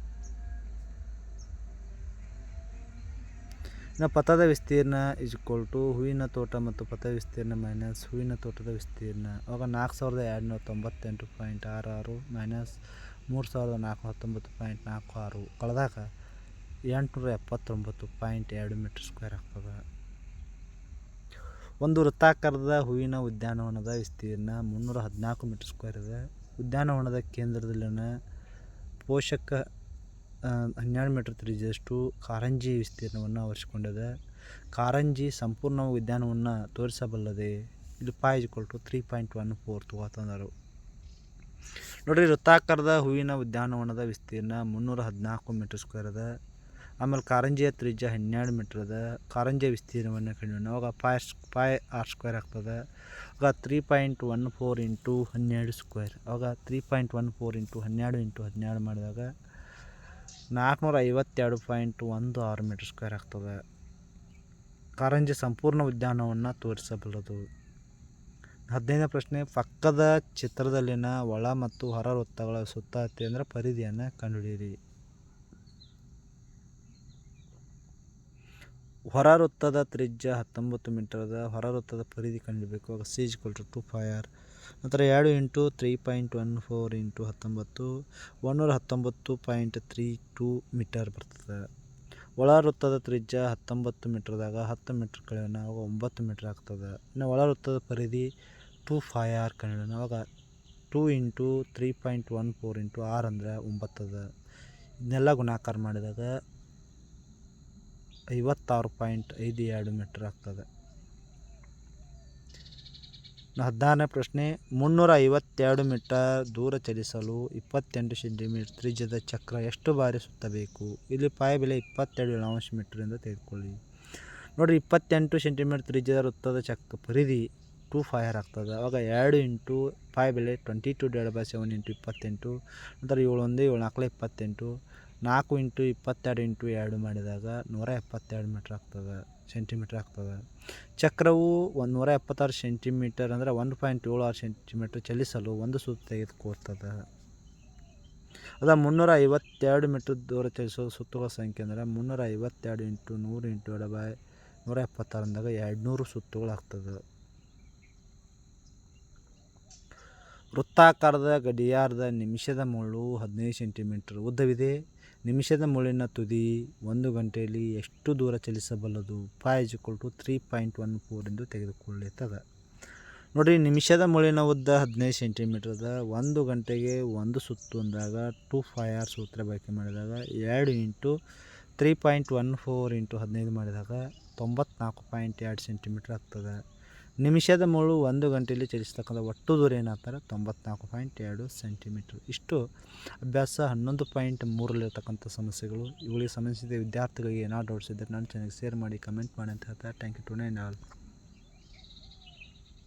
ಇನ್ನು ಪಥದ ವಿಸ್ತೀರ್ಣ ಇಸ್ ಈಕ್ವಲ್ ಟು ಹೂವಿನ ತೋಟ ಮತ್ತು ಪಥ ವಿಸ್ತೀರ್ಣ ಮೈನಸ್ ಹೂವಿನ ತೋಟದ ವಿಸ್ತೀರ್ಣ. ಅವಾಗ ನಾಲ್ಕು ಸಾವಿರದ ಎರಡುನೂರ ತೊಂಬತ್ತೆಂಟು ಪಾಯಿಂಟ್ ಆರು ಆರು ಮೈನಸ್ ಮೂರು ಸಾವಿರದ ನಾಲ್ಕು ಹತ್ತೊಂಬತ್ತು ಪಾಯಿಂಟ್ ನಾಲ್ಕು ಆರು ಕಳೆದಾಗ ಎಂಟುನೂರ ಎಪ್ಪತ್ತೊಂಬತ್ತು ಪಾಯಿಂಟ್ ಎರಡು ಮೀಟ್ರ್ ಸ್ಕ್ವೇರ್ ಆಗ್ತದೆ. ಒಂದು ವೃತ್ತಾಕಾರದ ಹೂವಿನ ಉದ್ಯಾನವನದ ವಿಸ್ತೀರ್ಣ ಮುನ್ನೂರ ಹದಿನಾಲ್ಕು ಮೀಟರ್ ಸ್ಕ್ವೇರ್ ಇದೆ. ಉದ್ಯಾನವನದ ಕೇಂದ್ರದಲ್ಲಿನ ಪೋಷಕ ಹನ್ನೆರಡು ಮೀಟರ್ ತ್ರಿಜ್ಯದಷ್ಟು ಕಾರಂಜಿ ವಿಸ್ತೀರ್ಣವನ್ನು ಆವರಿಸಿಕೊಂಡಿದೆ. ಕಾರಂಜಿ ಸಂಪೂರ್ಣ ಉದ್ಯಾನವನ್ನು ತೋರಿಸಬಲ್ಲದೆ ಇದು ಪಾಯ್ ಕೊಟ್ಟು ತ್ರೀ ಪಾಯಿಂಟ್ ಒನ್ ಫೋರ್ ತೊಗೊತಂದರು ನೋಡಿರಿ, ವೃತ್ತಾಕಾರದ ಹೂವಿನ ಉದ್ಯಾನವನದ ವಿಸ್ತೀರ್ಣ ಮುನ್ನೂರ ಹದಿನಾಲ್ಕು ಮೀಟರ್ ಸ್ಕ್ವೇರ್ ಅದ. ಆಮೇಲೆ ಕಾರಂಜಿಯ ತ್ರಿಜ್ಯ ಹನ್ನೆರಡು ಮೀಟ್ರ್ ಅದ. ಕಾರಂಜಿಯ ವಿಸ್ತೀರ್ಣವನ್ನು ಕಂಡು ಅವಾಗ ಪಾಯ್ ಪಾಯ್ ಆರ್ ಸ್ಕ್ವೇರ್ ಆಗ್ತದೆ. ಆಗ three point one four into ಹನ್ನೆರಡು ಸ್ಕ್ವೇರ್ ಆವಾಗ three point one four into ಹನ್ನೆರಡು ಇಂಟು ಹನ್ನೆರಡು ಮಾಡಿದಾಗ ನಾಲ್ಕುನೂರ ಐವತ್ತೆರಡು ಪಾಯಿಂಟ್ ಒಂದು ಆರು ಮೀಟರ್ ಸ್ಕ್ವೇರ್ ಆಗ್ತದೆ. ಕಾರಂಜಿ ಸಂಪೂರ್ಣ ಉದ್ಯಾನವನ್ನು ತೋರಿಸಬಲ್ಲದು. ಹದಿನೈದನೇ ಪ್ರಶ್ನೆ, ಪಕ್ಕದ ಚಿತ್ರದಲ್ಲಿನ ಒಳ ಮತ್ತು ಹೊರ ವೃತ್ತಗಳ ಸುತ್ತಳತೆ ಅಂದರೆ ಪರಿಧಿಯನ್ನು ಕಂಡುಹಿಡಿಯಿರಿ. ಹೊರ ವೃತ್ತದ ತ್ರಿಜ್ಯ ಹತ್ತೊಂಬತ್ತು ಮೀಟರ್ದ ಹೊರ ವೃತ್ತದ ಪರಿಧಿ ಕಂಡುಹಿಡಬೇಕು. ಆಗ C equal to two pi r ನಂತರ ಎರಡು into three point one four into ಹತ್ತೊಂಬತ್ತು ಒನ್ನೂರ ಹತ್ತೊಂಬತ್ತು ಪಾಯಿಂಟ್ ತ್ರೀ ಟೂ ಮೀಟರ್ ಬರ್ತದೆ. ಒಳ ವೃತ್ತದ ತ್ರಿಜ್ಯ ಹತ್ತೊಂಬತ್ತು ಮೀಟ್ರ್ದಾಗ ಹತ್ತು ಮೀಟ್ರ್ ಕಳೆಯೋಣ ಆವಾಗ ಒಂಬತ್ತು ಮೀಟ್ರ್ ಆಗ್ತದೆ. ಇನ್ನು ಒಳ ವೃತ್ತದ ಪರಿಧಿ ಟೂ ಫೈ ಆರ್ ಕಳೆಯೋಣ ಅವಾಗ two into three point one four into r ಅಂದರೆ ಒಂಬತ್ತದ. ಇದನ್ನೆಲ್ಲ ಗುಣಾಕಾರ ಮಾಡಿದಾಗ ಐವತ್ತಾರು ಪಾಯಿಂಟ್ ಐದು ಎರಡು ಮೀಟ್ರ್ ಆಗ್ತದೆ. ಹದಿನಾರನೇ ಪ್ರಶ್ನೆ ಮುನ್ನೂರ ಐವತ್ತೆರಡು ಮೀಟರ್ ದೂರ ಚಲಿಸಲು ಇಪ್ಪತ್ತೆಂಟು ಸೆಂಟಿಮೀಟರ್ ತ್ರಿಜ್ಯದ ಚಕ್ರ ಎಷ್ಟು ಬಾರಿ ಸುತ್ತಬೇಕು? ಇಲ್ಲಿ ಪಾಯ ಬೆಲೆ ಇಪ್ಪತ್ತೆರಡು ಏಳಾಂಶ ಮೀಟರ್ ಎಂದು ತೆಗೆದುಕೊಳ್ಳಿ. ನೋಡಿರಿ, ಇಪ್ಪತ್ತೆಂಟು ಸೆಂಟಿಮೀಟರ್ ತ್ರಿಜ್ಯದ ವೃತ್ತದ ಚಕ್ರ ಪರಿಧಿ ಟೂ ಫೈರ್ ಆಗ್ತದೆ. ಆವಾಗ ಎರಡು ಇಂಟು ಪಾಯ ಬೆಲೆ twenty two divide by seven into ಇಪ್ಪತ್ತೆಂಟು, ನಂತರ ಏಳು ಒಂದು, ಏಳು ನಾಲ್ಕು, ಇಪ್ಪತ್ತೆಂಟು ನಾಲ್ಕು ಇಂಟು ಇಪ್ಪತ್ತೆರಡು ಇಂಟು ಎರಡು ಮಾಡಿದಾಗ ನೂರ ಎಪ್ಪತ್ತೆರಡು ಮೀಟ್ರ್ ಆಗ್ತದೆ ಸೆಂಟಿಮೀಟ್ರ್ ಆಗ್ತದೆ. ಚಕ್ರವು ಒಂದು ನೂರ ಎಪ್ಪತ್ತಾರು ಸೆಂಟಿಮೀಟರ್ ಅಂದರೆ ಒಂದು ಪಾಯಿಂಟ್ ಏಳು ಆರು ಸೆಂಟಿಮೀಟ್ರ್ ಚಲಿಸಲು ಒಂದು ಸುತ್ತು ತೆಗೆದುಕೊಳ್ತದೆ ಅದ ಮುನ್ನೂರ ಐವತ್ತೆರಡು ಮೀಟ್ರ್ ದೂರ ಚಲಿಸೋ ಸುತ್ತುಗಳ ಸಂಖ್ಯೆ ಅಂದರೆ ಮುನ್ನೂರ ಐವತ್ತೆರಡು ಇಂಟು ನೂರು ಇಂಟು ಎರಡು ಬೈ ನೂರ ಎಪ್ಪತ್ತಾರು ಅಂದಾಗ ಎರಡು ನೂರು ಸುತ್ತುಗಳು ಆಗ್ತದೆ ವೃತ್ತಾಕಾರದ ಗಡಿಯಾರದ ನಿಮಿಷದ ಮುಳ್ಳು ಹದಿನೈದು ಸೆಂಟಿಮೀಟರ್ ಉದ್ದವಿದೆ. ನಿಮಿಷದ ಮುಳ್ಳಿನ ತುದಿ ಒಂದು ಗಂಟೆಯಲ್ಲಿ ಎಷ್ಟು ದೂರ ಚಲಿಸಬಲ್ಲದು? Pi is equal to three point one four ಎಂದು ತೆಗೆದುಕೊಳ್ಳುತ್ತದೆ. ನೋಡಿ, ನಿಮಿಷದ ಮುಳ್ಳಿನ ಉದ್ದ ಹದಿನೈದು ಸೆಂಟಿಮೀಟರ್ ಅದ ಒಂದು ಗಂಟೆಗೆ ಒಂದು ಸುತ್ತು ಅಂದಾಗ ಟು ಫೈ ಆರ್ ಸೂತ್ರ ಬಳಕೆ ಮಾಡಿದಾಗ ಎರಡು into three point one four into ಹದಿನೈದು ಮಾಡಿದಾಗ ತೊಂಬತ್ನಾಲ್ಕು ಪಾಯಿಂಟ್ ಎರಡು ಸೆಂಟಿಮೀಟ್ರ್ ಆಗ್ತದೆ. ನಿಮಿಷದ ಮೂಳು ಒಂದು ಗಂಟೆಯಲ್ಲಿ ಚಲಿಸ್ತಕ್ಕಂಥ ಒಟ್ಟು ದೂರ ಏನಾಗ್ತಾರೆ? ತೊಂಬತ್ನಾಲ್ಕು ಪಾಯಿಂಟ್ ಎರಡು ಸೆಂಟಿಮೀಟ್ರ್. ಇಷ್ಟು ಅಭ್ಯಾಸ ಹನ್ನೊಂದು ಪಾಯಿಂಟ್ ಮೂರಲ್ಲಿರ್ತಕ್ಕಂಥ ಸಮಸ್ಯೆಗಳು. ಇವುಗಳಿಗೆ ಸಂಬಂಧಿಸಿದ ವಿದ್ಯಾರ್ಥಿಗಳಿಗೆ ಏನಾದ್ರು ಡೌಟ್ಸ್ ಇದ್ದರೆ ನಾನು ಚೆನ್ನಾಗಿ ಶೇರ್ ಮಾಡಿ ಕಮೆಂಟ್ ಮಾಡಿ ಅಂತ ಹೇಳ್ತಾರೆ. Thank you to nine all